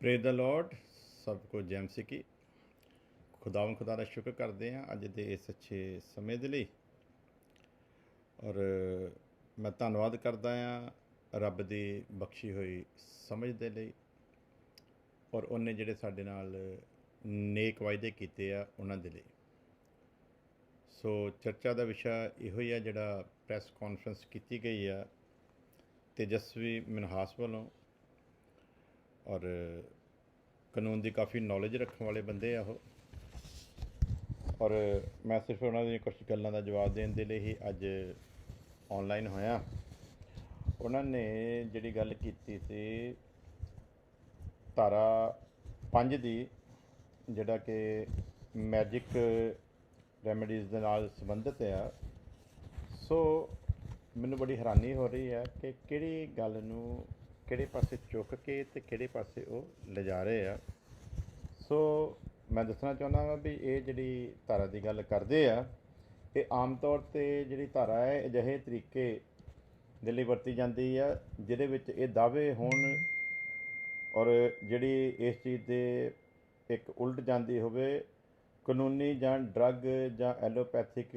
ਪ੍ਰੇ ਦਾ Lord ਸਭ ਕੋ jam ਸਿੱਕੀ ਖੁਦਾਵੰ ਖੁਦਾ ਦਾ ਸ਼ੁਕਰ ਕਰਦੇ ਹਾਂ ਅੱਜ ਦੇ ਇਸ ਅੱਛੇ ਸਮੇਂ ਦੇ ਲਈ। ਔਰ ਮੈਂ ਧੰਨਵਾਦ ਕਰਦਾ ਹਾਂ ਰੱਬ ਦੀ ਬਖਸ਼ੀ ਹੋਈ ਸਮਝ ਦੇ ਲਈ। ਔਰ ਉਹਨੇ ਜਿਹੜੇ ਸਾਡੇ ਨਾਲ ਨੇਕ ਵਾਅਦੇ ਕੀਤੇ ਆ ਉਹਨਾਂ ਦੇ ਲਈ। ਸੋ ਚਰਚਾ ਦਾ ਵਿਸ਼ਾ ਇਹੋ ਹੀ ਆ ਜਿਹੜਾ ਪ੍ਰੈਸ ਕਾਨਫਰੰਸ ਕੀਤੀ ਗਈ ਆ। ਤੇਜਸਵੀ ਮਨਹਾਸ ਵੱਲੋਂ ਔਰ ਕਾਨੂੰਨ ਦੀ ਕਾਫੀ ਨੌਲੇਜ ਰੱਖਣ ਵਾਲੇ ਬੰਦੇ ਆ ਉਹ। ਔਰ ਮੈਂ ਸਿਰਫ ਉਹਨਾਂ ਦੀਆਂ ਕੁਝ ਗੱਲਾਂ ਦਾ ਜਵਾਬ ਦੇਣ ਦੇ ਲਈ ਹੀ ਅੱਜ ਆਨਲਾਈਨ ਹੋਇਆ। ਉਹਨਾਂ ਨੇ ਜਿਹੜੀ ਗੱਲ ਕੀਤੀ ਸੀ, ਧਾਰਾ 5 ਦੀ, ਜਿਹੜਾ ਕਿ ਮੈਜਿਕ ਰੈਮੇਡੀਜ਼ ਦੇ ਨਾਲ ਸੰਬੰਧਿਤ ਆ। ਸੋ ਮੈਨੂੰ ਬੜੀ ਹੈਰਾਨੀ ਹੋ ਰਹੀ ਹੈ ਕਿ ਕਿਹੜੀ ਗੱਲ ਨੂੰ ਕਿਹੜੇ ਪਾਸੇ ਚੁੱਕ ਕੇ ਤੇ ਕਿਹੜੇ ਪਾਸੇ ਉਹ ਲਿਜਾ ਰਹੇ ਆ। ਸੋ ਮੈਂ ਦੱਸਣਾ ਚਾਹੁੰਦਾ ਹਾਂ ਵੀ ਇਹ ਜਿਹੜੀ ਧਾਰਾ ਦੀ ਗੱਲ ਕਰਦੇ ਆ, ਇਹ ਆਮ ਤੌਰ ਤੇ ਜਿਹੜੀ ਧਾਰਾ ਹੈ, ਅਜਿਹੇ ਤਰੀਕੇ ਦੇ ਲਈ ਵਰਤੀ ਜਾਂਦੀ ਆ, ਜਿਹਦੇ ਵਿੱਚ ਇਹ ਦਾਅਵੇ ਹੋਣ ਔਰ ਜਿਹੜੀ ਇਸ ਚੀਜ਼ ਦੇ ਇੱਕ ਉਲਟ ਜਾਂਦੀ ਹੋਵੇ, ਕਾਨੂੰਨੀ ਜਾਂ ਡਰੱਗ ਜਾਂ ਐਲੋਪੈਥਿਕ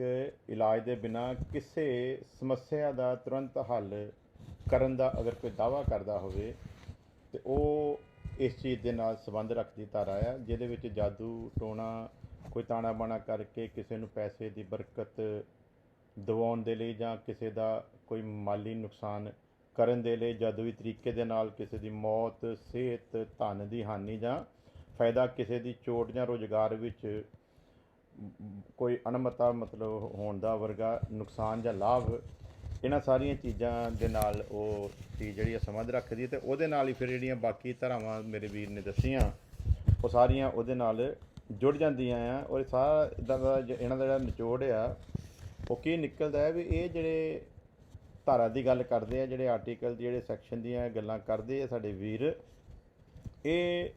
ਇਲਾਜ ਦੇ ਬਿਨਾ ਕਿਸੇ ਸਮੱਸਿਆ ਦਾ ਤੁਰੰਤ ਹੱਲ ਕਰਨ ਦਾ ਅਗਰ ਕੋਈ ਦਾਵਾ ਕਰਦਾ ਹੋਵੇ ਤੇ ਉਹ ਇਸ ਚੀਜ਼ ਦੇ ਨਾਲ ਸੰਬੰਧ ਰੱਖਦੀ ਧਾਰਾ ਆ, ਜਿਹਦੇ ਵਿੱਚ ਜਾਦੂ, ਟੋਣਾ, ਕੋਈ ਤਾਣਾ ਬਾਣਾ ਕਰਕੇ ਕਿਸੇ ਨੂੰ ਪੈਸੇ ਦੀ ਬਰਕਤ ਦਿਵਾਉਣ ਦੇ ਲਈ ਜਾਂ ਕਿਸੇ ਦਾ ਕੋਈ ਮਾਲੀ ਨੁਕਸਾਨ ਕਰਨ ਦੇ ਲਈ ਜਾਦੂਈ ਤਰੀਕੇ ਦੇ ਨਾਲ ਕਿਸੇ ਦੀ ਮੌਤ, ਸਿਹਤ, ਧਨ ਦੀ ਹਾਨੀ ਜਾਂ ਫਾਇਦਾ ਕਿਸੇ ਦੀ ਚੋਟ ਜਾਂ ਰੋਜ਼ਗਾਰ ਵਿੱਚ ਕੋਈ ਅਣਮਤਾ ਮਤਲਬ ਹੋਣ ਦਾ ਵਰਗਾ ਨੁਕਸਾਨ ਜਾਂ ਲਾਭ ਇਹਨਾਂ ਸਾਰੀਆਂ ਚੀਜ਼ਾਂ ਦੇ ਨਾਲ ਉਹ ਚੀਜ਼ ਜਿਹੜੀ ਆ ਸੰਬੰਧ ਰੱਖਦੀ ਹੈ ਤੇ ਉਹਦੇ ਨਾਲ ਹੀ ਫਿਰ ਜਿਹੜੀਆਂ ਬਾਕੀ ਧਾਰਾਵਾਂ ਮੇਰੇ ਵੀਰ ਨੇ ਦੱਸੀਆਂ, ਉਹ ਸਾਰੀਆਂ ਉਹਦੇ ਨਾਲ ਜੁੜ ਜਾਂਦੀਆਂ ਆ ਔਰ ਸਾਰਾ ਇਦਾਂ ਦਾ ਇਹਨਾਂ ਦਾ ਜਿਹੜਾ ਨਿਚੋੜ ਆ, ਉਹ ਕੀ ਨਿਕਲਦਾ ਹੈ ਵੀ ਇਹ ਜਿਹੜੇ ਧਾਰਾ ਦੀ ਗੱਲ ਕਰਦੇ ਆ, ਜਿਹੜੇ ਆਰਟੀਕਲ ਦੀ, ਜਿਹੜੇ ਸੈਕਸ਼ਨ ਦੀਆਂ ਗੱਲਾਂ ਕਰਦੇ ਆ ਸਾਡੇ ਵੀਰ, ਇਹ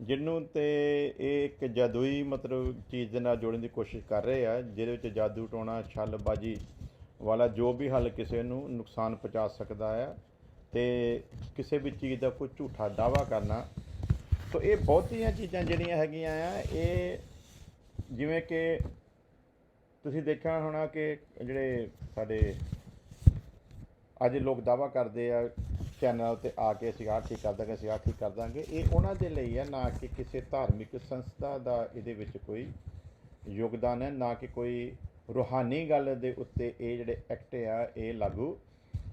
ਜਿਹਨੂੰ ਤੇ ਇਹ ਇੱਕ ਜਾਦੂਈ ਮਤਲਬ ਚੀਜ਼ ਦੇ ਨਾਲ ਜੋੜਨ ਦੀ ਕੋਸ਼ਿਸ਼ ਕਰ ਰਹੇ ਆ, ਜਿਹਦੇ ਵਿੱਚ ਜਾਦੂ ਟੋਣਾ, ਛੱਲਬਾਜੀ ਵਾਲਾ ਜੋ ਵੀ ਹੱਲ ਕਿਸੇ ਨੂੰ ਨੁਕਸਾਨ ਪਹੁੰਚਾ ਸਕਦਾ ਆ ਤੇ ਕਿਸੇ ਵੀ ਚੀਜ਼ ਦਾ ਕੋਈ ਝੂਠਾ ਦਾਵਾ ਕਰਨਾ ਸੋ ਇਹ ਬਹੁਤੀਆਂ ਚੀਜ਼ਾਂ ਜਿਹੜੀਆਂ ਹੈਗੀਆਂ ਆ, ਇਹ ਜਿਵੇਂ ਕਿ ਤੁਸੀਂ ਦੇਖਿਆ ਹੋਣਾ ਕਿ ਜਿਹੜੇ ਸਾਡੇ ਅੱਜ ਲੋਕ ਦਾਵਾ ਕਰਦੇ ਆ ਚੈਨਲ ਤੇ ਆ ਕੇ ਅਸੀਂ ਆਹ ਠੀਕ ਕਰ ਦਾਂਗੇ, ਅਸੀਂ ਆਹ ਠੀਕ ਕਰ ਦਾਂਗੇ, ਇਹ ਉਹਨਾਂ ਦੇ ਲਈ ਹੈ ਨਾ ਕਿ ਕਿਸੇ ਧਾਰਮਿਕ ਸੰਸਥਾ ਦਾ ਇਹਦੇ ਵਿੱਚ ਕੋਈ ਯੋਗਦਾਨ ਹੈ, ਨਾ ਕਿ ਕੋਈ ਰੂਹਾਨੀ ਗੱਲ ਦੇ ਉੱਤੇ ਇਹ ਜਿਹੜੇ ਐਕਟ ਆ, ਇਹ ਲਾਗੂ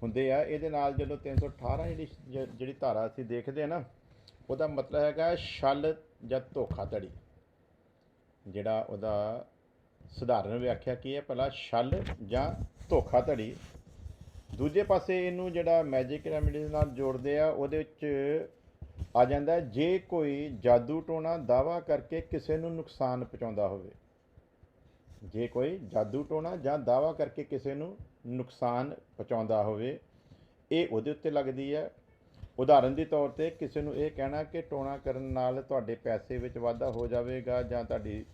ਹੁੰਦੇ ਆ। ਇਹਦੇ ਨਾਲ ਜਦੋਂ 318 ਜਿਹੜੀ ਜ- ਜਿਹੜੀ ਧਾਰਾ ਅਸੀਂ ਦੇਖਦੇ ਆ ਨਾ, ਉਹਦਾ ਮਤਲਬ ਹੈਗਾ ਛਲ ਜਾਂ ਧੋਖਾਧੜੀ। ਜਿਹੜਾ ਉਹਦਾ ਸਧਾਰਨ ਵਿਆਖਿਆ ਕੀ ਹੈ? ਭਲਾ ਛਲ ਜਾਂ ਧੋਖਾਧੜੀ। ਦੂਜੇ ਪਾਸੇ ਇਹਨੂੰ ਜਿਹੜਾ ਮੈਜਿਕ ਰੈਮੇਡੀਜ਼ ਨਾਲ ਜੋੜਦੇ ਆ, ਉਹਦੇ ਵਿੱਚ ਆ ਜਾਂਦਾ ਜੇ ਕੋਈ ਜਾਦੂ ਟੋਣਾ ਦਾਵਾ ਕਰਕੇ ਕਿਸੇ ਨੂੰ ਨੁਕਸਾਨ ਪਹੁੰਚਾਉਂਦਾ ਹੋਵੇ। ਜੇ ਕੋਈ ਜਾਦੂ ਟੋਣਾ ਜਾਂ ਦਾਵਾ ਕਰਕੇ ਕਿਸੇ ਨੂੰ ਨੁਕਸਾਨ ਪਹੁੰਚਾਉਂਦਾ ਹੋਵੇ, ਇਹ ਉਹਦੇ ਉੱਤੇ ਲੱਗਦੀ ਹੈ। ਉਦਾਹਰਨ ਦੇ ਤੌਰ ਤੇ ਕਿਸੇ ਨੂੰ ਇਹ ਕਹਿਣਾ ਕਿ ਟੋਣਾ ਕਰਨ ਨਾਲ ਤੁਹਾਡੇ ਪੈਸੇ ਵਿੱਚ ਵਾਧਾ ਹੋ ਜਾਵੇਗਾ ਜਾਂ ਤੁਹਾਡੀ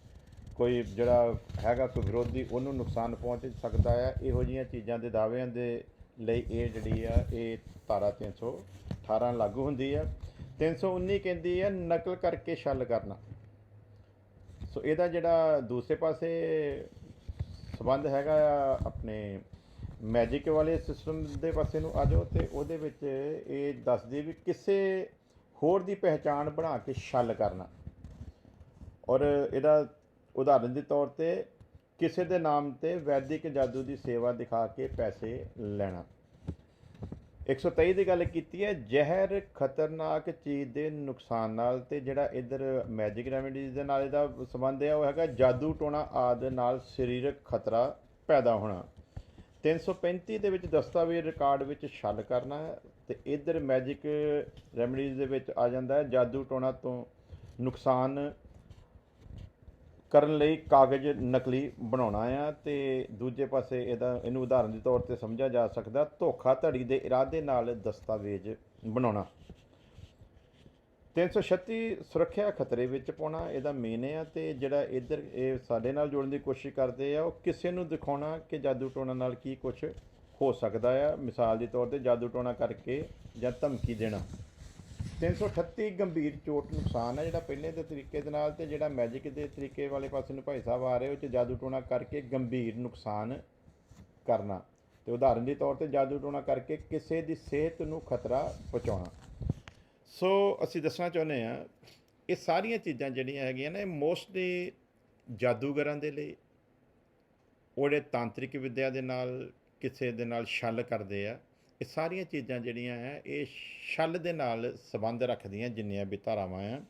ਕੋਈ ਜਿਹੜਾ ਹੈਗਾ ਕੋਈ ਵਿਰੋਧੀ ਉਹਨੂੰ ਨੁਕਸਾਨ ਪਹੁੰਚ ਸਕਦਾ ਹੈ। ਇਹੋ ਜਿਹੀਆਂ ਚੀਜ਼ਾਂ ਦੇ ਦਾਅਵਿਆਂ ਦੇ ਲਈ ਇਹ ਜਿਹੜੀ ਆ, ਇਹ ਧਾਰਾ 318 ਲਾਗੂ ਹੁੰਦੀ ਹੈ। 319 ਕਹਿੰਦੀ ਹੈ, ਨਕਲ ਕਰਕੇ ਛਲ ਕਰਨਾ। ਸੋ ਇਹਦਾ ਜਿਹੜਾ ਦੂਸਰੇ ਪਾਸੇ ਸਬੰਧ ਹੈਗਾ ਆ ਆਪਣੇ ਮੈਜਿਕ ਵਾਲੇ ਸਿਸਟਮ ਦੇ ਪਾਸੇ ਨੂੰ ਆ ਜਾਓ ਤੇ ਉਹਦੇ ਵਿੱਚ ਇਹ ਦੱਸਦੀ ਵੀ ਕਿਸੇ ਹੋਰ ਦੀ ਪਹਿਚਾਣ ਬਣਾ ਕੇ ਛਲ ਕਰਨਾ। ਔਰ ਇਹਦਾ ਉਦਾਹਰਨ ਦੇ ਤੌਰ ਤੇ ਕਿਸੇ ਦੇ ਨਾਮ ਤੇ ਵੈਦਿਕ ਜਾਦੂ ਦੀ ਸੇਵਾ ਦਿਖਾ ਕੇ ਪੈਸੇ ਲੈਣਾ। 123 ਦੀ ਗੱਲ ਕੀਤੀ ਹੈ, ਜ਼ਹਿਰ ਖਤਰਨਾਕ ਚੀਜ਼ ਦੇ ਨੁਕਸਾਨ ਨਾਲ ਤੇ ਜਿਹੜਾ ਇਧਰ ਮੈਜਿਕ ਰੈਮੇਡੀਜ਼ ਦੇ ਨਾਲ ਇਹਦਾ ਸੰਬੰਧ ਹੈ, ਉਹ ਹੈਗਾ ਜਾਦੂ ਟੋਣਾ ਆਦਿ ਨਾਲ ਸਰੀਰਕ ਖਤਰਾ ਪੈਦਾ ਹੋਣਾ। 335 ਦੇ ਵਿੱਚ ਦਸਤਾਵੇਜ਼ ਰਿਕਾਰਡ ਵਿੱਚ ਛਲ ਕਰਨਾ ਹੈ ਤੇ ਇਧਰ ਮੈਜਿਕ ਰੈਮੇਡੀਜ਼ ਦੇ ਵਿੱਚ ਆ ਜਾਂਦਾ ਹੈ, ਜਾਦੂ ਟੋਣਾ ਤੋਂ ਨੁਕਸਾਨ ਕਰਨ ਲਈ ਕਾਗਜ਼ ਨਕਲੀ ਬਣਾਉਣਾ ਆ ਤੇ ਦੂਜੇ ਪਾਸੇ ਇਹਦਾ ਇਹਨੂੰ ਉਦਾਹਰਨ ਦੇ ਤੌਰ ਤੇ ਸਮਝਿਆ ਜਾ ਸਕਦਾ, ਧੋਖਾਧੜੀ ਦੇ ਇਰਾਦੇ ਨਾਲ ਦਸਤਾਵੇਜ਼ ਬਣਾਉਣਾ। 336 ਸੁਰੱਖਿਆ ਖਤਰੇ ਵਿੱਚ ਪਾਉਣਾ ਇਹਦਾ ਮੇਨ ਆ ਤੇ ਜਿਹੜਾ ਇੱਧਰ ਇਹ ਸਾਡੇ ਨਾਲ ਜੋੜਨ ਦੀ ਕੋਸ਼ਿਸ਼ ਕਰਦੇ ਆ, ਉਹ ਕਿਸੇ ਨੂੰ ਦਿਖਾਉਣਾ ਕਿ ਜਾਦੂ ਟੋਣਾ ਨਾਲ ਕੀ ਕੁਝ ਹੋ ਸਕਦਾ ਆ। ਮਿਸਾਲ ਦੇ ਤੌਰ ਤੇ ਜਾਦੂ ਟੋਣਾ ਕਰਕੇ ਜਾਂ ਧਮਕੀ ਦੇਣਾ। 338 ਗੰਭੀਰ ਚੋਟ ਨੁਕਸਾਨ ਹੈ ਜਿਹੜਾ ਪਹਿਲੇ ਦੇ ਤਰੀਕੇ ਦੇ ਨਾਲ ਤੇ ਜਿਹੜਾ ਮੈਜਿਕ ਦੇ ਤਰੀਕੇ ਵਾਲੇ ਪਾਸੇ ਨੂੰ ਭਾਈ ਸਾਹਿਬ ਆ ਰਹੇ, ਉਹ ਚ ਜਾਦੂ ਟੋਣਾ ਕਰਕੇ ਗੰਭੀਰ ਨੁਕਸਾਨ ਕਰਨਾ। ਤੇ ਉਦਾਹਰਨ ਦੇ ਤੌਰ ਤੇ ਜਾਦੂ ਟੋਣਾ ਕਰਕੇ ਕਿਸੇ ਦੀ ਸਿਹਤ ਨੂੰ ਖਤਰਾ ਪਹੁੰਚਾਉਣਾ। ਸੋ ਅਸੀਂ ਦੱਸਣਾ ਚਾਹੁੰਦੇ ਆ ਇਹ ਸਾਰੀਆਂ ਚੀਜ਼ਾਂ ਜਿਹੜੀਆਂ ਹੈਗੀਆਂ ਨੇ ਮੋਸਟਲੀ ਜਾਦੂਗਰਾਂ ਦੇ ਲਈ ਉਹ ਜਿਹੜੇ ਤਾਂਤਰਿਕ ਵਿੱਦਿਆ ਦੇ ਨਾਲ, ਕਿਸੇ ਦੇ ਨਾਲ ਛਲ ਕਰਦੇ ਆ। ਇਹ ਸਾਰੀਆਂ ਚੀਜ਼ਾਂ ਜਿਹੜੀਆਂ ਹੈ ਇਹ ਛਲ ਦੇ ਨਾਲ ਸੰਬੰਧ ਰੱਖਦੀਆਂ ਜਿੰਨੀਆਂ ਵੀ ਧਾਰਾਵਾਂ ਆ।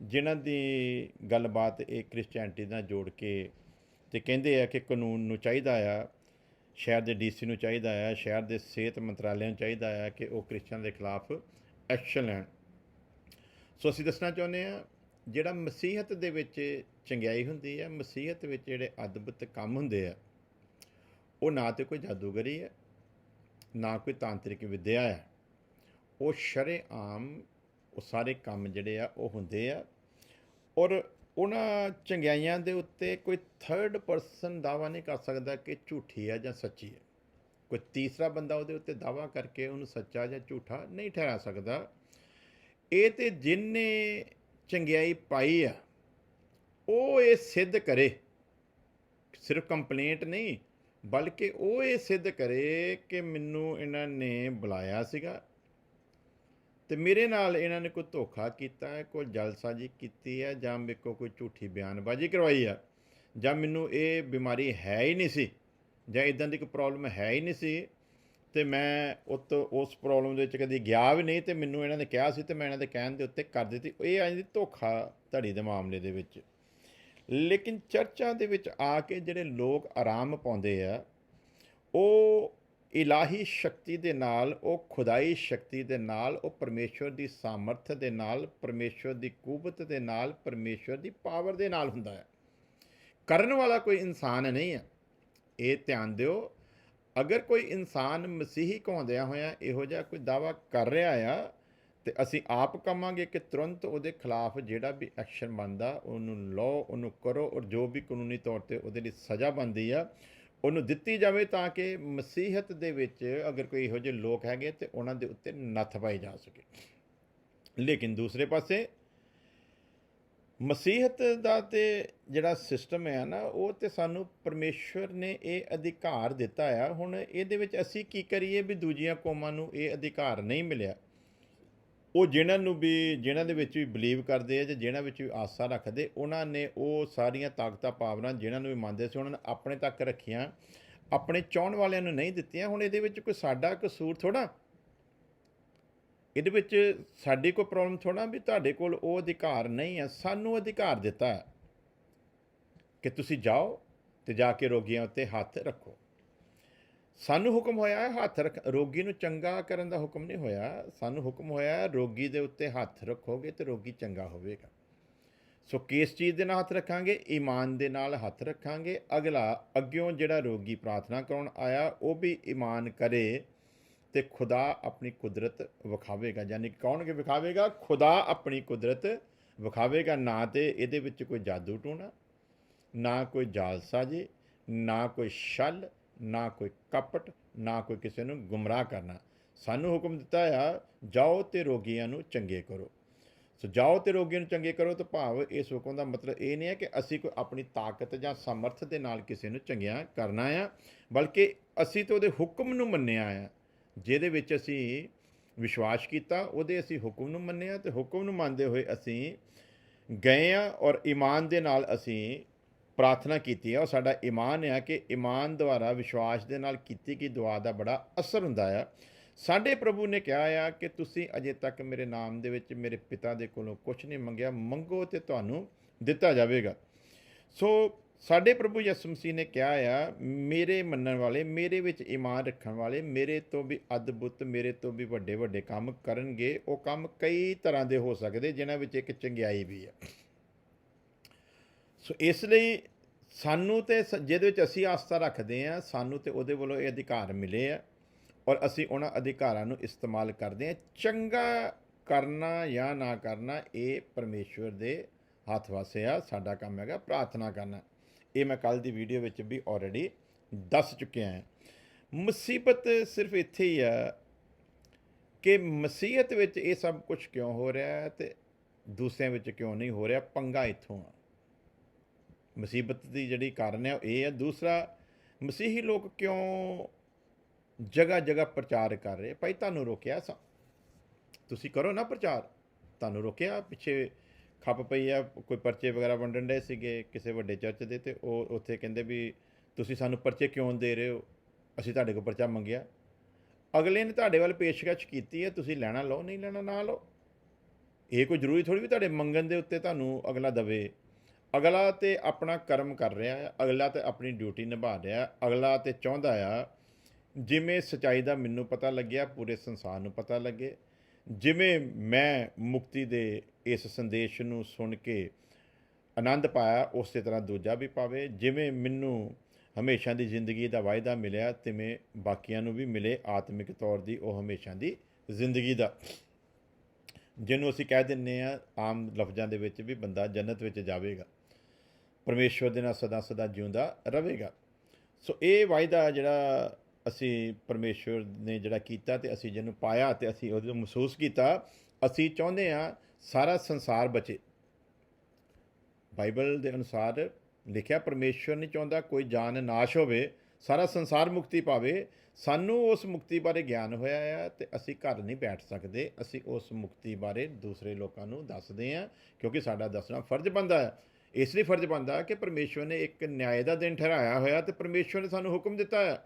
ਜਿਨ੍ਹਾਂ ਦੀ ਗੱਲਬਾਤ ਇਹ ਕ੍ਰਿਸਚੀਅਨਟੀ ਨਾਲ ਜੋੜ ਕੇ ਤੇ ਕਹਿੰਦੇ ਆ ਕਿ ਕਾਨੂੰਨ ਨੂੰ ਚਾਹੀਦਾ ਆ, ਸ਼ਹਿਰ ਦੇ ਡੀਸੀ ਨੂੰ ਚਾਹੀਦਾ ਆ, ਸ਼ਹਿਰ ਦੇ ਸਿਹਤ ਮੰਤਰਾਲੇ ਨੂੰ ਚਾਹੀਦਾ ਆ ਕਿ ਉਹ ਕ੍ਰਿਸਚੀਅਨ ਦੇ ਖਿਲਾਫ ਐਕਸ਼ਨ ਲੈਣ। ਸੋ ਅਸੀਂ ਦੱਸਣਾ ਚਾਹੁੰਦੇ ਆ, ਜਿਹੜਾ ਮਸੀਹਤ ਦੇ ਵਿੱਚ ਚੰਗਿਆਈ ਹੁੰਦੀ ਹੈ ਮਸੀਹਤ ਵਿੱਚ ਜਿਹੜੇ ਅਦਭੁਤ ਕੰਮ ਹੁੰਦੇ ਆ, ਉਹ ਨਾ ਤੇ ਕੋਈ ਜਾਦੂਗਰੀ ਹੈ ਨਾ ਕੋਈ ਤਾਂਤਰਿਕ ਵਿਦਿਆ ਹੈ। ਉਹ ਸ਼ਰੇਆਮ ਉਹ ਸਾਰੇ ਕੰਮ ਜਿਹੜੇ ਆ, ਉਹ ਹੁੰਦੇ ਆ। ਔਰ ਉਹਨਾਂ ਚੰਗਿਆਈਆਂ ਦੇ ਉੱਤੇ ਕੋਈ ਥਰਡ ਪਰਸਨ ਦਾਵਾ ਨਹੀਂ ਕਰ ਸਕਦਾ ਕਿ ਝੂਠੀ ਹੈ ਜਾਂ ਸੱਚੀ ਹੈ। ਕੋਈ ਤੀਸਰਾ ਬੰਦਾ ਉਹਦੇ ਉੱਤੇ ਦਾਵਾ ਕਰਕੇ ਉਹਨੂੰ ਸੱਚਾ ਜਾਂ ਝੂਠਾ ਨਹੀਂ ਠਹਿਰਾ ਸਕਦਾ। ਇਹ ਤੇ ਜਿਨਨੇ ਚੰਗਿਆਈ ਪਾਈ ਆ, ਉਹ ਇਹ ਸਿੱਧ ਕਰੇ। ਸਿਰਫ ਕੰਪਲੇਂਟ ਨਹੀਂ ਬਲਕਿ ਉਹ ਇਹ ਸਿੱਧ ਕਰੇ ਕਿ ਮੈਨੂੰ ਇਹਨਾਂ ਨੇ ਬੁਲਾਇਆ ਸੀਗਾ ਤੇ ਮੇਰੇ ਨਾਲ ਇਹਨਾਂ ਨੇ ਕੋਈ ਧੋਖਾ ਕੀਤਾ ਹੈ ਕੋਈ ਜਲਸਾਜੀ ਕੀਤੀ ਹੈ ਜਾਂ ਮੇਰੇ ਕੋਲ ਕੋਈ ਝੂਠੀ ਬਿਆਨਬਾਜ਼ੀ ਕਰਵਾਈ ਆ ਜਾਂ ਮੈਨੂੰ ਇਹ ਬਿਮਾਰੀ ਹੈ ਹੀ ਨਹੀਂ ਸੀ ਜਾਂ ਇਦਾਂ ਦੀ ਕੋਈ ਪ੍ਰੋਬਲਮ ਹੈ ਹੀ ਨਹੀਂ ਸੀ ਤੇ ਮੈਂ ਉਤ ਉਸ ਪ੍ਰੋਬਲਮ ਦੇ ਵਿੱਚ ਕਦੀ ਗਿਆ ਵੀ ਨਹੀਂ ਤੇ ਮੈਨੂੰ ਇਹਨਾਂ ਨੇ ਕਿਹਾ ਸੀ ਤੇ ਮੈਂ ਇਹਨਾਂ ਦੇ ਕਹਿਣ ਦੇ ਉੱਤੇ ਕਰ ਦਿੱਤੀ। ਇਹ ਆਈ ਦੀ ਧੋਖਾ ਧੜੀ ਦੇ ਮਾਮਲੇ ਦੇ ਵਿੱਚ। ਲੇਕਿਨ ਚਰਚਾਂ ਦੇ ਵਿੱਚ ਆ ਕੇ ਜਿਹੜੇ ਲੋਕ ਆਰਾਮ ਪਾਉਂਦੇ ਆ, ਉਹ ਇਲਾਹੀ ਸ਼ਕਤੀ ਦੇ ਨਾਲ, ਉਹ ਖੁਦਾਈ ਸ਼ਕਤੀ ਦੇ ਨਾਲ, ਉਹ ਪਰਮੇਸ਼ਵਰ ਦੀ ਸਾਮਰਥ ਦੇ ਨਾਲ, ਪਰਮੇਸ਼ਵਰ ਦੀ ਕੂਵਤ ਦੇ ਨਾਲ, ਪਰਮੇਸ਼ਵਰ ਦੀ ਪਾਵਰ ਦੇ ਨਾਲ ਹੁੰਦਾ ਹੈ। ਕਰਨ ਵਾਲਾ ਕੋਈ ਇਨਸਾਨ ਨਹੀਂ ਹੈ। ਇਹ ਧਿਆਨ ਦਿਓ, ਅਗਰ ਕੋਈ ਇਨਸਾਨ ਮਸੀਹੀ ਕਹਾਉਂਦਿਆਂ ਹੋਇਆਂ ਇਹੋ ਜਿਹਾ ਕੋਈ ਦਾਵਾ ਕਰ ਰਿਹਾ ਆ ਤੇ ਅਸੀਂ ਆਪ ਕਵਾਂਗੇ ਕਿ ਤੁਰੰਤ ਉਹਦੇ ਖਿਲਾਫ ਜਿਹੜਾ ਵੀ ਐਕਸ਼ਨ ਬਣਦਾ, ਉਹਨੂੰ ਲਓ ਉਹਨੂੰ ਕਰੋ ਔਰ ਜੋ ਵੀ ਕਾਨੂੰਨੀ ਤੌਰ ਤੇ ਉਹਦੇ ਲਈ ਸਜ਼ਾ ਬਣਦੀ ਆ, ਉਹਨੂੰ ਦਿੱਤੀ ਜਾਵੇ ਤਾਂ ਕਿ ਮਸੀਹਤ ਦੇ ਵਿੱਚ ਅਗਰ ਕੋਈ ਇਹੋ ਜਿਹੇ ਲੋਕ ਹੈਗੇ ਤੇ ਉਹਨਾਂ ਦੇ ਉੱਤੇ ਨੱਥ ਪਾਈ ਜਾ ਸਕੇ। ਲੇਕਿਨ ਦੂਸਰੇ ਪਾਸੇ ਮਸੀਹਤ ਦਾ ਤੇ ਜਿਹੜਾ ਸਿਸਟਮ ਹੈ ਨਾ, ਉਹ ਤੇ ਸਾਨੂੰ ਪਰਮੇਸ਼ਵਰ ਨੇ ਇਹ ਅਧਿਕਾਰ ਦਿੱਤਾ ਆ। ਹੁਣ ਇਹਦੇ ਵਿੱਚ ਅਸੀਂ ਕੀ ਕਰੀਏ ਵੀ ਦੂਜੀਆਂ ਕੌਮਾਂ ਨੂੰ ਇਹ ਅਧਿਕਾਰ ਨਹੀਂ ਮਿਲਿਆ। ਉਹ ਜਿਹਨਾਂ ਨੂੰ ਵੀ ਜਿਹਨਾਂ ਦੇ ਵਿੱਚ ਵੀ ਬਲੀਵ ਕਰਦੇ ਆ ਜਾਂ ਜਿਹਨਾਂ ਵਿੱਚ ਵੀ ਆਸਾ ਰੱਖਦੇ, ਉਹਨਾਂ ਨੇ ਉਹ ਸਾਰੀਆਂ ਤਾਕਤਾਂ ਪਾਵਰਾਂ ਜਿਨ੍ਹਾਂ ਨੂੰ ਵੀ ਮੰਨਦੇ ਸੀ, ਉਹਨਾਂ ਨੇ ਆਪਣੇ ਤੱਕ ਰੱਖੀਆਂ, ਆਪਣੇ ਚਾਹਣ ਵਾਲਿਆਂ ਨੂੰ ਨਹੀਂ ਦਿੱਤੀਆਂ। ਹੁਣ ਇਹਦੇ ਵਿੱਚ ਕੋਈ ਸਾਡਾ ਕਸੂਰ ਥੋੜਾ ਇਹਦੇ ਵਿੱਚ ਸਾਡੀ ਕੋਈ ਪ੍ਰੋਬਲਮ ਥੋੜਾ ਵੀ ਤੁਹਾਡੇ ਕੋਲ ਉਹ ਅਧਿਕਾਰ ਨਹੀਂ ਹੈ ਸਾਨੂੰ ਅਧਿਕਾਰ ਦਿੱਤਾ ਹੈ ਕਿ ਤੁਸੀਂ ਜਾਓ ਤੇ ਜਾ ਕੇ ਰੋਗੀਆਂ ਉੱਤੇ ਹੱਥ ਰੱਖੋ। ਸਾਨੂੰ ਹੁਕਮ ਹੋਇਆ ਹੈ ਹੱਥ ਰੱਖ, ਰੋਗੀ ਨੂੰ ਚੰਗਾ ਕਰਨ ਦਾ ਹੁਕਮ ਨਹੀਂ ਹੋਇਆ। ਸਾਨੂੰ ਹੁਕਮ ਹੋਇਆ ਹੈ ਰੋਗੀ ਦੇ ਉੱਤੇ ਹੱਥ ਰੱਖੋਗੇ ਤੇ ਰੋਗੀ ਚੰਗਾ ਹੋਵੇਗਾ। ਸੋ ਕਿਸ ਚੀਜ਼ ਦੇ ਨਾਲ ਹੱਥ ਰੱਖਾਂਗੇ? ਈਮਾਨ ਦੇ ਨਾਲ ਹੱਥ ਰੱਖਾਂਗੇ। ਅਗਲਾ, ਅੱਗਿਓਂ ਜਿਹੜਾ ਰੋਗੀ ਪ੍ਰਾਰਥਨਾ ਕਰਾਉਣ ਆਇਆ, ਉਹ ਵੀ ਈਮਾਨ ਕਰੇ ਤੇ ਖੁਦਾ ਆਪਣੀ ਕੁਦਰਤ ਵਿਖਾਵੇਗਾ। ਯਾਨੀ ਕੌਣਗੇ ਵਿਖਾਵੇਗਾ? ਖੁਦਾ ਆਪਣੀ ਕੁਦਰਤ ਵਿਖਾਵੇਗਾ। ਨਾ ਤੇ ਇਹਦੇ ਵਿੱਚ ਕੋਈ ਜਾਦੂ ਟੂਣਾ, ਨਾ ਕੋਈ ਜਾਲਸਾ ਜਾਲਸਾਜੀ ਨਾ ਕੋਈ ਛਲ ਨਾ ਕੋਈ ਕਪਟ, ਨਾ ਕੋਈ ਕਿਸੇ ਨੂੰ ਗੁੰਮਰਾਹ ਕਰਨਾ। ਸਾਨੂੰ ਹੁਕਮ ਦਿੱਤਾ ਆ, ਜਾਓ ਤੇ ਰੋਗੀਆਂ ਨੂੰ ਚੰਗੇ ਕਰੋ। ਸੋ ਜਾਓ ਤੇ ਰੋਗੀਆਂ ਨੂੰ ਚੰਗੇ ਕਰੋ ਤਾਂ ਭਾਵ ਇਸ ਹੁਕਮ ਦਾ ਮਤਲਬ ਇਹ ਨਹੀਂ ਹੈ ਕਿ ਅਸੀਂ ਕੋਈ ਆਪਣੀ ਤਾਕਤ ਜਾਂ ਸਮਰਥ ਦੇ ਨਾਲ ਕਿਸੇ ਨੂੰ ਚੰਗਿਆ ਕਰਨਾ ਆ, ਬਲਕਿ ਅਸੀਂ ਤਾਂ ਉਹਦੇ ਹੁਕਮ ਨੂੰ ਮੰਨਿਆ ਆ, ਜਿਹਦੇ ਵਿੱਚ ਅਸੀਂ ਵਿਸ਼ਵਾਸ ਕੀਤਾ, ਉਹਦੇ ਅਸੀਂ ਹੁਕਮ ਨੂੰ ਮੰਨਿਆ ਤੇ ਹੁਕਮ ਨੂੰ ਮੰਨਦੇ ਹੋਏ ਅਸੀਂ ਗਏ ਆ ਔਰ ਈਮਾਨ ਦੇ ਨਾਲ ਅਸੀਂ ਪ੍ਰਾਰਥਨਾ ਕੀਤੀ ਹੈ ਉਹ ਸਾਡਾ ਈਮਾਨ ਹੈ ਕਿ ਈਮਾਨ ਦੁਆਰਾ ਵਿਸ਼ਵਾਸ ਦੇ ਨਾਲ ਕੀਤੀ ਗਈ ਦੁਆ ਦਾ ਬੜਾ ਅਸਰ ਹੁੰਦਾ ਆ। ਸਾਡੇ ਪ੍ਰਭੂ ਨੇ ਕਿਹਾ ਆ ਕਿ ਤੁਸੀਂ ਅਜੇ ਤੱਕ ਮੇਰੇ ਨਾਮ ਦੇ ਵਿੱਚ ਮੇਰੇ ਪਿਤਾ ਦੇ ਕੋਲੋਂ ਕੁਝ ਨਹੀਂ ਮੰਗਿਆ, ਮੰਗੋ ਤੇ ਤੁਹਾਨੂੰ ਦਿੱਤਾ ਜਾਵੇਗਾ। ਸੋ ਸਾਡੇ ਪ੍ਰਭੂ ਯਿਸੂ ਮਸੀਹ ਨੇ ਕਿਹਾ ਆ, ਮੇਰੇ ਮੰਨਣ ਵਾਲੇ, ਮੇਰੇ ਵਿੱਚ ਈਮਾਨ ਰੱਖਣ ਵਾਲੇ, ਮੇਰੇ ਤੋਂ ਵੀ ਅਦਭੁਤ, ਮੇਰੇ ਤੋਂ ਵੀ ਵੱਡੇ ਵੱਡੇ ਕੰਮ ਕਰਨਗੇ, ਉਹ ਕੰਮ ਕਈ ਤਰ੍ਹਾਂ ਦੇ ਹੋ ਸਕਦੇ, ਜਿਨ੍ਹਾਂ ਵਿੱਚ ਇੱਕ ਚੰਗਿਆਈ ਵੀ ਹੈ ਸੋ ਇਸ ਲਈ ਸਾਨੂੰ ਤੇ ਸ- ਜਿਹਦੇ ਵਿੱਚ ਅਸੀਂ ਆਸਥਾ ਰੱਖਦੇ ਆ ਸਾਨੂੰ ਤੇ ਉਹਦੇ ਵੱਲੋਂ ਇਹ ਅਧਿਕਾਰ ਮਿਲੇ ਆ ਔਰ ਅਸੀਂ ਉਹਨਾਂ ਅਧਿਕਾਰਾਂ ਨੂੰ ਇਸਤੇਮਾਲ ਕਰਦੇ ਆ ਚੰਗਾ ਕਰਨਾ ਜਾਂ ਨਾ ਕਰਨਾ ਇਹ ਪਰਮੇਸ਼ਵਰ ਦੇ ਹੱਥ ਵਾਸੇ ਆ, ਸਾਡਾ ਕੰਮ ਹੈਗਾ ਪ੍ਰਾਰਥਨਾ ਕਰਨਾ। ਇਹ ਮੈਂ ਕੱਲ ਦੀ ਵੀਡੀਓ ਵਿੱਚ ਵੀ ਆਲਰੇਡੀ ਦੱਸ ਚੁੱਕਿਆ ਹਾਂ। ਮੁਸੀਬਤ ਸਿਰਫ ਇੱਥੇ ਹੀ ਆ ਕਿ ਮਸੀਹਤ ਵਿੱਚ ਇਹ ਸਭ ਕੁਝ ਕਿਉਂ ਹੋ ਰਿਹਾ ਹੈ ਤੇ ਦੂਸਰਿਆਂ ਵਿੱਚ ਕਿਉਂ ਨਹੀਂ ਹੋ ਰਿਹਾ, ਪੰਗਾ ਇੱਥੋਂ ਆ। ਮੁਸੀਬਤ ਦੀ ਜਿਹੜੀ ਕਾਰਨ ਹੈ, ਉਹ ਇਹ ਹੈ। ਦੂਸਰਾ, ਮਸੀਹੀ ਲੋਕ ਕਿਉਂ ਜਗ੍ਹਾ ਜਗ੍ਹਾ ਪ੍ਰਚਾਰ ਕਰ ਰਹੇ? ਭਾਈ, ਤੁਹਾਨੂੰ ਰੋਕਿਆ ਸਾਂ ਤੁਸੀਂ ਕਰੋ ਨਾ ਪ੍ਰਚਾਰ। ਤੁਹਾਨੂੰ ਰੋਕਿਆ, ਪਿੱਛੇ ਖੱਪ ਪਈ ਆ, ਕੋਈ ਪਰਚੇ ਵਗੈਰਾ ਵੰਡਣ ਦੇ ਸੀਗੇ ਕਿਸੇ ਵੱਡੇ ਚਰਚ ਦੇ ਤੇ ਉਹ ਉੱਥੇ ਕਹਿੰਦੇ ਵੀ ਤੁਸੀਂ ਸਾਨੂੰ ਪਰਚੇ ਕਿਉਂ ਦੇ ਰਹੇ ਹੋ? ਅਸੀਂ ਤੁਹਾਡੇ ਕੋਲ ਪਰਚਾ ਮੰਗਿਆ। ਅਗਲੇ ਨੇ ਤੁਹਾਡੇ ਵੱਲ ਪੇਸ਼ਕਸ਼ ਕੀਤੀ ਹੈ, ਤੁਸੀਂ ਲੈਣਾ ਲਓ, ਨਹੀਂ ਲੈਣਾ ਨਾ ਲਓ। ਇਹ ਕੋਈ ਜ਼ਰੂਰੀ ਥੋੜੀ ਵੀ ਤੁਹਾਡੇ ਮੰਗਣ ਦੇ ਉੱਤੇ ਤੁਹਾਨੂੰ ਅਗਲਾ ਦਵੇ। ਅਗਲਾ ਤੇ ਆਪਣਾ ਕਰਮ ਕਰ ਰਿਹਾ ਹੈ ਅਗਲਾ ਤੇ ਆਪਣੀ ਡਿਊਟੀ ਨਿਭਾ ਰਿਹਾ ਹੈ, ਅਗਲਾ ਤੇ ਚਾਹੁੰਦਾ ਆ ਜਿਵੇਂ ਸਚਾਈ ਦਾ ਮੈਨੂੰ ਪਤਾ ਲੱਗਿਆ ਪੂਰੇ ਸੰਸਾਰ ਨੂੰ ਪਤਾ ਲੱਗੇ। ਜਿਵੇਂ ਮੈਂ ਮੁਕਤੀ ਦੇ ਇਸ ਸੰਦੇਸ਼ ਨੂੰ ਸੁਣ ਕੇ ਆਨੰਦ ਪਾਇਆ ਉਸੇ ਤਰ੍ਹਾਂ ਦੂਜਾ ਵੀ ਪਾਵੇ। ਜਿਵੇਂ ਮੈਨੂੰ ਹਮੇਸ਼ਾ ਦੀ ਜ਼ਿੰਦਗੀ ਦਾ ਵਾਅਦਾ ਮਿਲਿਆ ਤਿਵੇਂ ਬਾਕੀਆਂ ਨੂੰ ਵੀ ਮਿਲੇ ਆਤਮਿਕ ਤੌਰ ਦੀ ਉਹ ਹਮੇਸ਼ਾ ਦੀ ਜ਼ਿੰਦਗੀ ਦਾ। ਜਿਹਨੂੰ ਅਸੀਂ ਕਹਿ ਦਿੰਨੇ ਆ ਆਮ ਲਫ਼ਜ਼ਾਂ ਦੇ ਵਿੱਚ ਵੀ ਬੰਦਾ ਜੰਨਤ ਵਿੱਚ ਜਾਵੇਗਾ। ਪਰਮੇਸ਼ਵਰ ਦੇ ਨਾਲ ਸਦਾ ਸਦਾ ਜਿਉਂਦਾ ਰਹੇਗਾ। ਸੋ ਇਹ ਵਾਅਦਾ ਜਿਹੜਾ ਅਸੀਂ ਪਰਮੇਸ਼ਵਰ ਨੇ ਜਿਹੜਾ ਕੀਤਾ ਤੇ ਅਸੀਂ ਜਿਹਨੂੰ ਪਾਇਆ ਤੇ ਅਸੀਂ ਉਹਨੂੰ ਮਹਿਸੂਸ ਕੀਤਾ, ਅਸੀਂ ਚਾਹੁੰਦੇ ਆ ਸਾਰਾ ਸੰਸਾਰ ਬਚੇ। ਬਾਈਬਲ ਦੇ ਅਨੁਸਾਰ ਲਿਖਿਆ, ਪਰਮੇਸ਼ਵਰ ਨਹੀਂ ਚਾਹੁੰਦਾ ਕੋਈ ਜਾਨ ਨਾਸ਼ ਹੋਵੇ, ਸਾਰਾ ਸੰਸਾਰ ਮੁਕਤੀ ਪਾਵੇ। ਸਾਨੂੰ ਉਸ ਮੁਕਤੀ ਬਾਰੇ ਗਿਆਨ ਹੋਇਆ ਹੈ ਤੇ ਅਸੀਂ ਘਰ ਨਹੀਂ ਬੈਠ ਸਕਦੇ। ਅਸੀਂ ਉਸ ਮੁਕਤੀ ਬਾਰੇ ਦੂਸਰੇ ਲੋਕਾਂ ਨੂੰ ਦੱਸਦੇ ਹਾਂ ਕਿਉਂਕਿ ਸਾਡਾ ਦੱਸਣਾ ਫਰਜ਼ ਬਣਦਾ ਹੈ। ਇਸ ਲਈ ਫਰਜ਼ ਬਣਦਾ ਕਿ ਪਰਮੇਸ਼ਵਰ ਨੇ ਇੱਕ ਨਿਆਂ ਦਾ ਦਿਨ ਠਹਿਰਾਇਆ ਹੋਇਆ ਤੇ ਪਰਮੇਸ਼ਵਰ ਨੇ ਸਾਨੂੰ ਹੁਕਮ ਦਿੱਤਾ ਹੈ।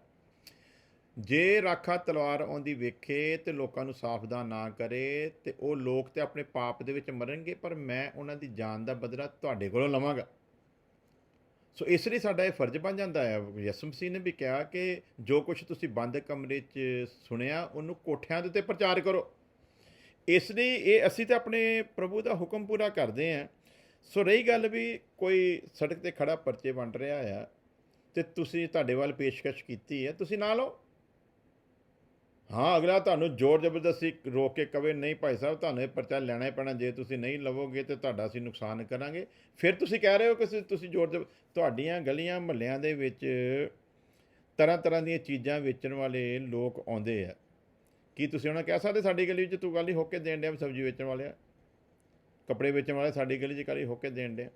ਜੇ ਰਾਖਾ ਤਲਵਾਰ ਆਉਂਦੀ ਵੇਖੇ ਤੇ ਲੋਕਾਂ ਨੂੰ ਸਾਵਧਾਨ ਨਾ ਕਰੇ ਤੇ ਉਹ ਲੋਕ ਤੇ ਆਪਣੇ ਪਾਪ ਦੇ ਵਿੱਚ ਮਰਨਗੇ, ਪਰ ਮੈਂ ਉਹਨਾਂ ਦੀ ਜਾਨ ਦਾ ਬਦਲਾ ਤੁਹਾਡੇ ਕੋਲੋਂ ਲਵਾਂਗਾ। ਸੋ ਇਸ ਲਈ ਸਾਡਾ ਇਹ ਫਰਜ਼ ਬਣ ਜਾਂਦਾ ਹੈ। ਯਿਸੂ ਮਸੀਹ ਨੇ ਵੀ ਕਿਹਾ ਕਿ ਜੋ ਕੁਝ ਤੁਸੀਂ ਬੰਦ ਕਮਰੇ 'ਚ ਸੁਣਿਆ, ਉਹਨੂੰ ਕੋਠਿਆਂ ਦੇ ਉੱਤੇ ਪ੍ਰਚਾਰ ਕਰੋ। ਇਸ ਲਈ ਇਹ ਅਸੀਂ ਤਾਂ ਆਪਣੇ ਪ੍ਰਭੂ ਦਾ ਹੁਕਮ ਪੂਰਾ ਕਰਦੇ ਹਾਂ। ਸੋ ਰਹੀ ਗੱਲ ਵੀ ਕੋਈ ਸੜਕ ਤੇ ਖੜਾ ਪਰਚੇ ਵੰਡ ਰਿਹਾ ਆ ਤੇ ਤੁਸੀਂ ਤੁਹਾਡੇ ਵੱਲ ਪੇਸ਼ਕਸ਼ ਕੀਤੀ ਹੈ, ਤੁਸੀਂ ਨਾ ਲਓ ਹਾਂ, ਅਗਲਾ ਤੁਹਾਨੂੰ ਜ਼ੋਰ ਜ਼ਬਰਦਸਤੀ ਰੋਕ ਕੇ ਕਵੇ, ਨਹੀਂ ਭਾਈ ਸਾਹਿਬ, ਤੁਹਾਨੂੰ ਇਹ ਪਰਚਾ ਲੈਣਾ ਹੀ ਪੈਣਾ, ਜੇ ਤੁਸੀਂ ਨਹੀਂ ਲਵੋਗੇ ਤੇ ਤੁਹਾਡਾ ਅਸੀਂ ਨੁਕਸਾਨ ਕਰਾਂਗੇ। ਫਿਰ ਤੁਸੀਂ ਕਹਿ ਰਹੇ ਹੋ ਕਿ ਤੁਸੀਂ- ਜ਼ੋਰ ਜ਼ਬਰ ਤੁਹਾਡੀਆਂ ਗਲੀਆਂ ਮਹੱਲਿਆਂ ਦੇ ਵਿੱਚ ਤਰ੍ਹਾਂ ਤਰ੍ਹਾਂ ਦੀਆਂ ਚੀਜ਼ਾਂ ਵੇਚਣ ਵਾਲੇ ਲੋਕ ਆਉਂਦੇ ਆ। ਕੀ ਤੁਸੀਂ ਉਹਨਾਂ ਕਹਿ ਸਕਦੇ, ਸਾਡੀ ਗਲੀ ਵਿੱਚ ਤੂੰ ਗੱਲ ਹੀ ਹੋ ਕੇ ਦੇਣ ਡਿਆ ਸਬਜ਼ੀ ਵੇਚਣ ਵਾਲਿਆ? ਕੱਪੜੇ ਵੇਚਣ ਵਾਲੇ ਸਾਡੀ ਗਲੀ 'ਚ ਕਾਲੀ ਹੋ ਕੇ ਦੇਣ ਡਿਆ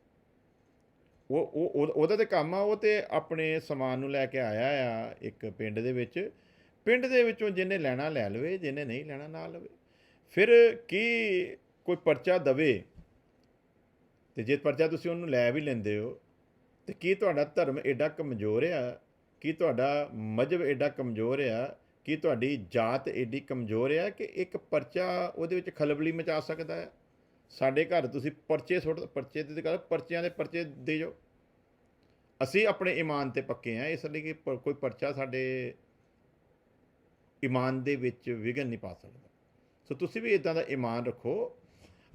ਉਹ ਉਹ, ਉਹ- ਉਹਦਾ ਤੇ ਕੰਮ ਆ, ਉਹ ਤੇ ਆਪਣੇ ਸਮਾਨ ਨੂੰ ਲੈ ਕੇ ਆਇਆ ਆ ਇੱਕ ਪਿੰਡ ਦੇ ਵਿੱਚ। ਪਿੰਡ ਦੇ ਵਿੱਚੋਂ ਜਿਹਨੇ ਲੈਣਾ ਲੈ ਲਵੇ, ਜਿਹਨੇ ਨਹੀਂ ਲੈਣਾ ਨਾ ਲਵੇ। ਫਿਰ ਕੀ ਕੋਈ ਪਰਚਾ ਦਵੇ? ਤੇ ਜੇ ਪਰਚਾ ਤੁਸੀਂ ਉਹਨੂੰ ਲੈ ਵੀ ਲੈਂਦੇ ਹੋ, ਤੇ ਕੀ ਤੁਹਾਡਾ ਧਰਮ ਐਡਾ ਕਮਜ਼ੋਰ ਆ? ਕੀ ਤੁਹਾਡਾ ਮਜਬ ਐਡਾ ਕਮਜ਼ੋਰ ਆ? ਕੀ ਤੁਹਾਡੀ ਜਾਤ ਐਡੀ ਕਮਜ਼ੋਰ ਆ ਕਿ ਇੱਕ ਪਰਚਾ ਉਹਦੇ ਵਿੱਚ ਖਲਬਲੀ ਮਚਾ ਸਕਦਾ ਹੈ? ਸਾਡੇ ਘਰ ਤੁਸੀਂ ਪਰਚੇ ਸੁੱਟ ਪਰਚੇ ਤੇ ਕਰ ਪਰਚਿਆਂ ਦੇ ਪਰਚੇ ਦੇ ਜੋ ਅਸੀਂ ਆਪਣੇ ਈਮਾਨ ਤੇ ਪੱਕੇ ਆ ਇਸ ਲਈ ਕਿ ਪ- ਕੋਈ ਪਰਚਾ ਸਾਡੇ ਈਮਾਨ ਦੇ ਵਿੱਚ ਵਿਘਨ ਨਹੀਂ ਪਾ ਸਕਦਾ। ਸੋ ਤੁਸੀਂ ਵੀ ਇਦਾਂ ਦਾ ਈਮਾਨ ਰੱਖੋ।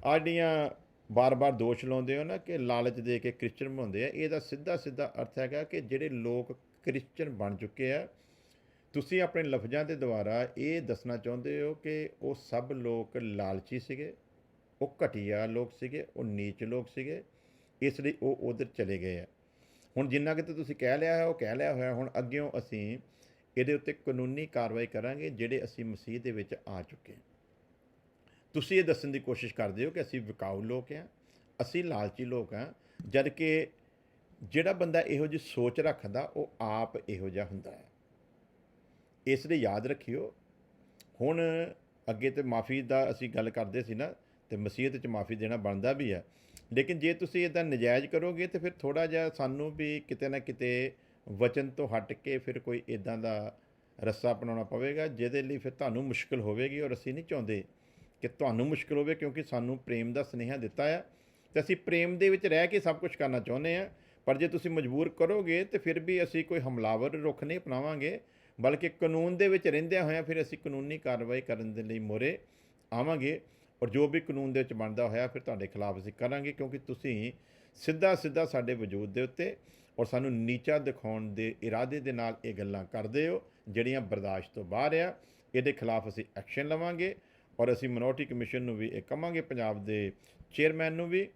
ਆਡੀਆਂ ਬਾਰ-ਬਾਰ ਦੋਸ਼ ਲਾਉਂਦੇ ਹੋ ਨਾ ਕਿ ਲਾਲਚ ਦੇ ਕੇ ਕ੍ਰਿਸਚਨ ਬਣਾਉਂਦੇ ਆ। ਇਹਦਾ ਸਿੱਧਾ ਸਿੱਧਾ ਅਰਥ ਹੈਗਾ ਕਿ ਜਿਹੜੇ ਲੋਕ ਕ੍ਰਿਸਚਨ ਬਣ ਚੁੱਕੇ ਆ, ਤੁਸੀਂ ਆਪਣੇ ਲਫ਼ਜ਼ਾਂ ਦੇ ਦੁਆਰਾ ਇਹ ਦੱਸਣਾ ਚਾਹੁੰਦੇ ਹੋ ਕਿ ਉਹ ਸਭ ਲੋਕ ਲਾਲਚੀ ਸੀਗੇ? ਉਹ ਘਟੀਆ ਲੋਕ ਸੀਗੇ, ਉਹ ਨੀਚ ਲੋਕ ਸੀਗੇ, ਇਸ ਲਈ ਉਹ ਉਧਰ ਚਲੇ ਗਏ ਆ। ਹੁਣ ਜਿੰਨਾ ਕਿ ਤੁਸੀਂ ਕਹਿ ਲਿਆ ਹੈ ਉਹ ਕਹਿ ਲਿਆ ਹੋਇਆ, ਹੁਣ ਅੱਗਿਓਂ ਅਸੀਂ ਇਹਦੇ ਉੱਤੇ ਕਾਨੂੰਨੀ ਕਾਰਵਾਈ ਕਰਾਂਗੇ, ਜਿਹੜੇ ਅਸੀਂ ਮਸੀਹ ਦੇ ਵਿੱਚ ਆ ਚੁੱਕੇ ਹਾਂ। ਤੁਸੀਂ ਇਹ ਦੱਸਣ ਦੀ ਕੋਸ਼ਿਸ਼ ਕਰਦੇ ਹੋ ਕਿ ਅਸੀਂ ਵਿਕਾਊ ਲੋਕ ਹਾਂ, ਅਸੀਂ ਲਾਲਚੀ ਲੋਕ ਹਾਂ, ਜਦ ਕਿ ਜਿਹੜਾ ਬੰਦਾ ਇਹੋ ਜਿਹੀ ਸੋਚ ਰੱਖਦਾ, ਉਹ ਆਪ ਇਹੋ ਜਿਹਾ ਹੁੰਦਾ ਹੈ। ਇਸ ਲਈ ਯਾਦ ਰੱਖਿਓ, ਹੁਣ ਅੱਗੇ ਤੇ ਮਾਫੀ ਦਾ ਅਸੀਂ ਗੱਲ ਕਰਦੇ ਸੀ ਨਾ ਤੇ ਮਸੀਹਤ 'ਚ ਮਾਫੀ ਦੇਣਾ ਬਣਦਾ ਵੀ ਹੈ। ਲੇਕਿਨ ਜੇ ਤੁਸੀਂ ਇਦਾਂ ਨਜਾਇਜ਼ ਕਰੋਗੇ ਤੇ ਫਿਰ ਥੋੜਾ ਜਿਹਾ ਸਾਨੂੰ ਵੀ ਕਿਤੇ ਨਾ ਕਿਤੇ ਵਚਨ ਤੋਂ ਹਟ ਕੇ ਫਿਰ ਕੋਈ ਇਦਾਂ ਦਾ ਰੱਸਾ ਅਪਣਾਉਣਾ ਪਵੇਗਾ, ਜਿਹਦੇ ਲਈ ਫਿਰ ਤੁਹਾਨੂੰ ਮੁਸ਼ਕਲ ਹੋਵੇਗੀ ਔਰ ਅਸੀਂ ਨਹੀਂ ਚਾਹੁੰਦੇ ਕਿ ਤੁਹਾਨੂੰ ਮੁਸ਼ਕਲ ਹੋਵੇ ਕਿਉਂਕਿ ਸਾਨੂੰ ਪ੍ਰੇਮ ਦਾ ਸੁਨੇਹਾ ਦਿੱਤਾ ਹੈ ਤੇ ਅਸੀਂ ਪ੍ਰੇਮ ਦੇ ਵਿੱਚ ਰਹਿ ਕੇ ਸਭ ਕੁਝ ਕਰਨਾ ਚਾਹੁੰਦੇ ਹਾਂ ਪਰ ਜੇ ਤੁਸੀਂ ਮਜਬੂਰ ਕਰੋਗੇ ਤੇ ਫਿਰ ਵੀ ਅਸੀਂ ਕੋਈ ਹਮਲਾਵਰ ਰੁਖ ਨਹੀਂ ਅਪਣਾਵਾਂਗੇ, ਬਲਕਿ ਕਾਨੂੰਨ ਦੇ ਵਿੱਚ ਰਹਿੰਦਿਆਂ ਹੋਇਆਂ ਫਿਰ ਅਸੀਂ ਕਾਨੂੰਨੀ ਕਾਰਵਾਈ ਕਰਨ ਦੇ ਲਈ ਮੋਰੇ ਆਵਾਂਗੇ। ਔਰ ਜੋ ਵੀ ਕਾਨੂੰਨ ਦੇ ਵਿੱਚ ਬਣਦਾ ਹੋਇਆ, ਫਿਰ ਤੁਹਾਡੇ ਖਿਲਾਫ ਅਸੀਂ ਕਰਾਂਗੇ, ਕਿਉਂਕਿ ਤੁਸੀਂ ਸਿੱਧਾ ਸਿੱਧਾ ਸਾਡੇ ਵਜੂਦ ਦੇ ਉੱਤੇ ਔਰ ਸਾਨੂੰ ਨੀਚਾ ਦਿਖਾਉਣ ਦੇ ਇਰਾਦੇ ਦੇ ਨਾਲ ਇਹ ਗੱਲਾਂ ਕਰਦੇ ਹੋ, ਜਿਹੜੀਆਂ ਬਰਦਾਸ਼ਤ ਤੋਂ ਬਾਹਰ ਆ। ਇਹਦੇ ਖਿਲਾਫ ਅਸੀਂ ਐਕਸ਼ਨ ਲਵਾਂਗੇ ਔਰ ਅਸੀਂ ਮਿਨੋਰਟੀ ਕਮਿਸ਼ਨ ਨੂੰ ਵੀ ਇਹ ਕਵਾਂਗੇ ਪੰਜਾਬ ਦੇ ਚੇਅਰਮੈਨ ਨੂੰ ਵੀ,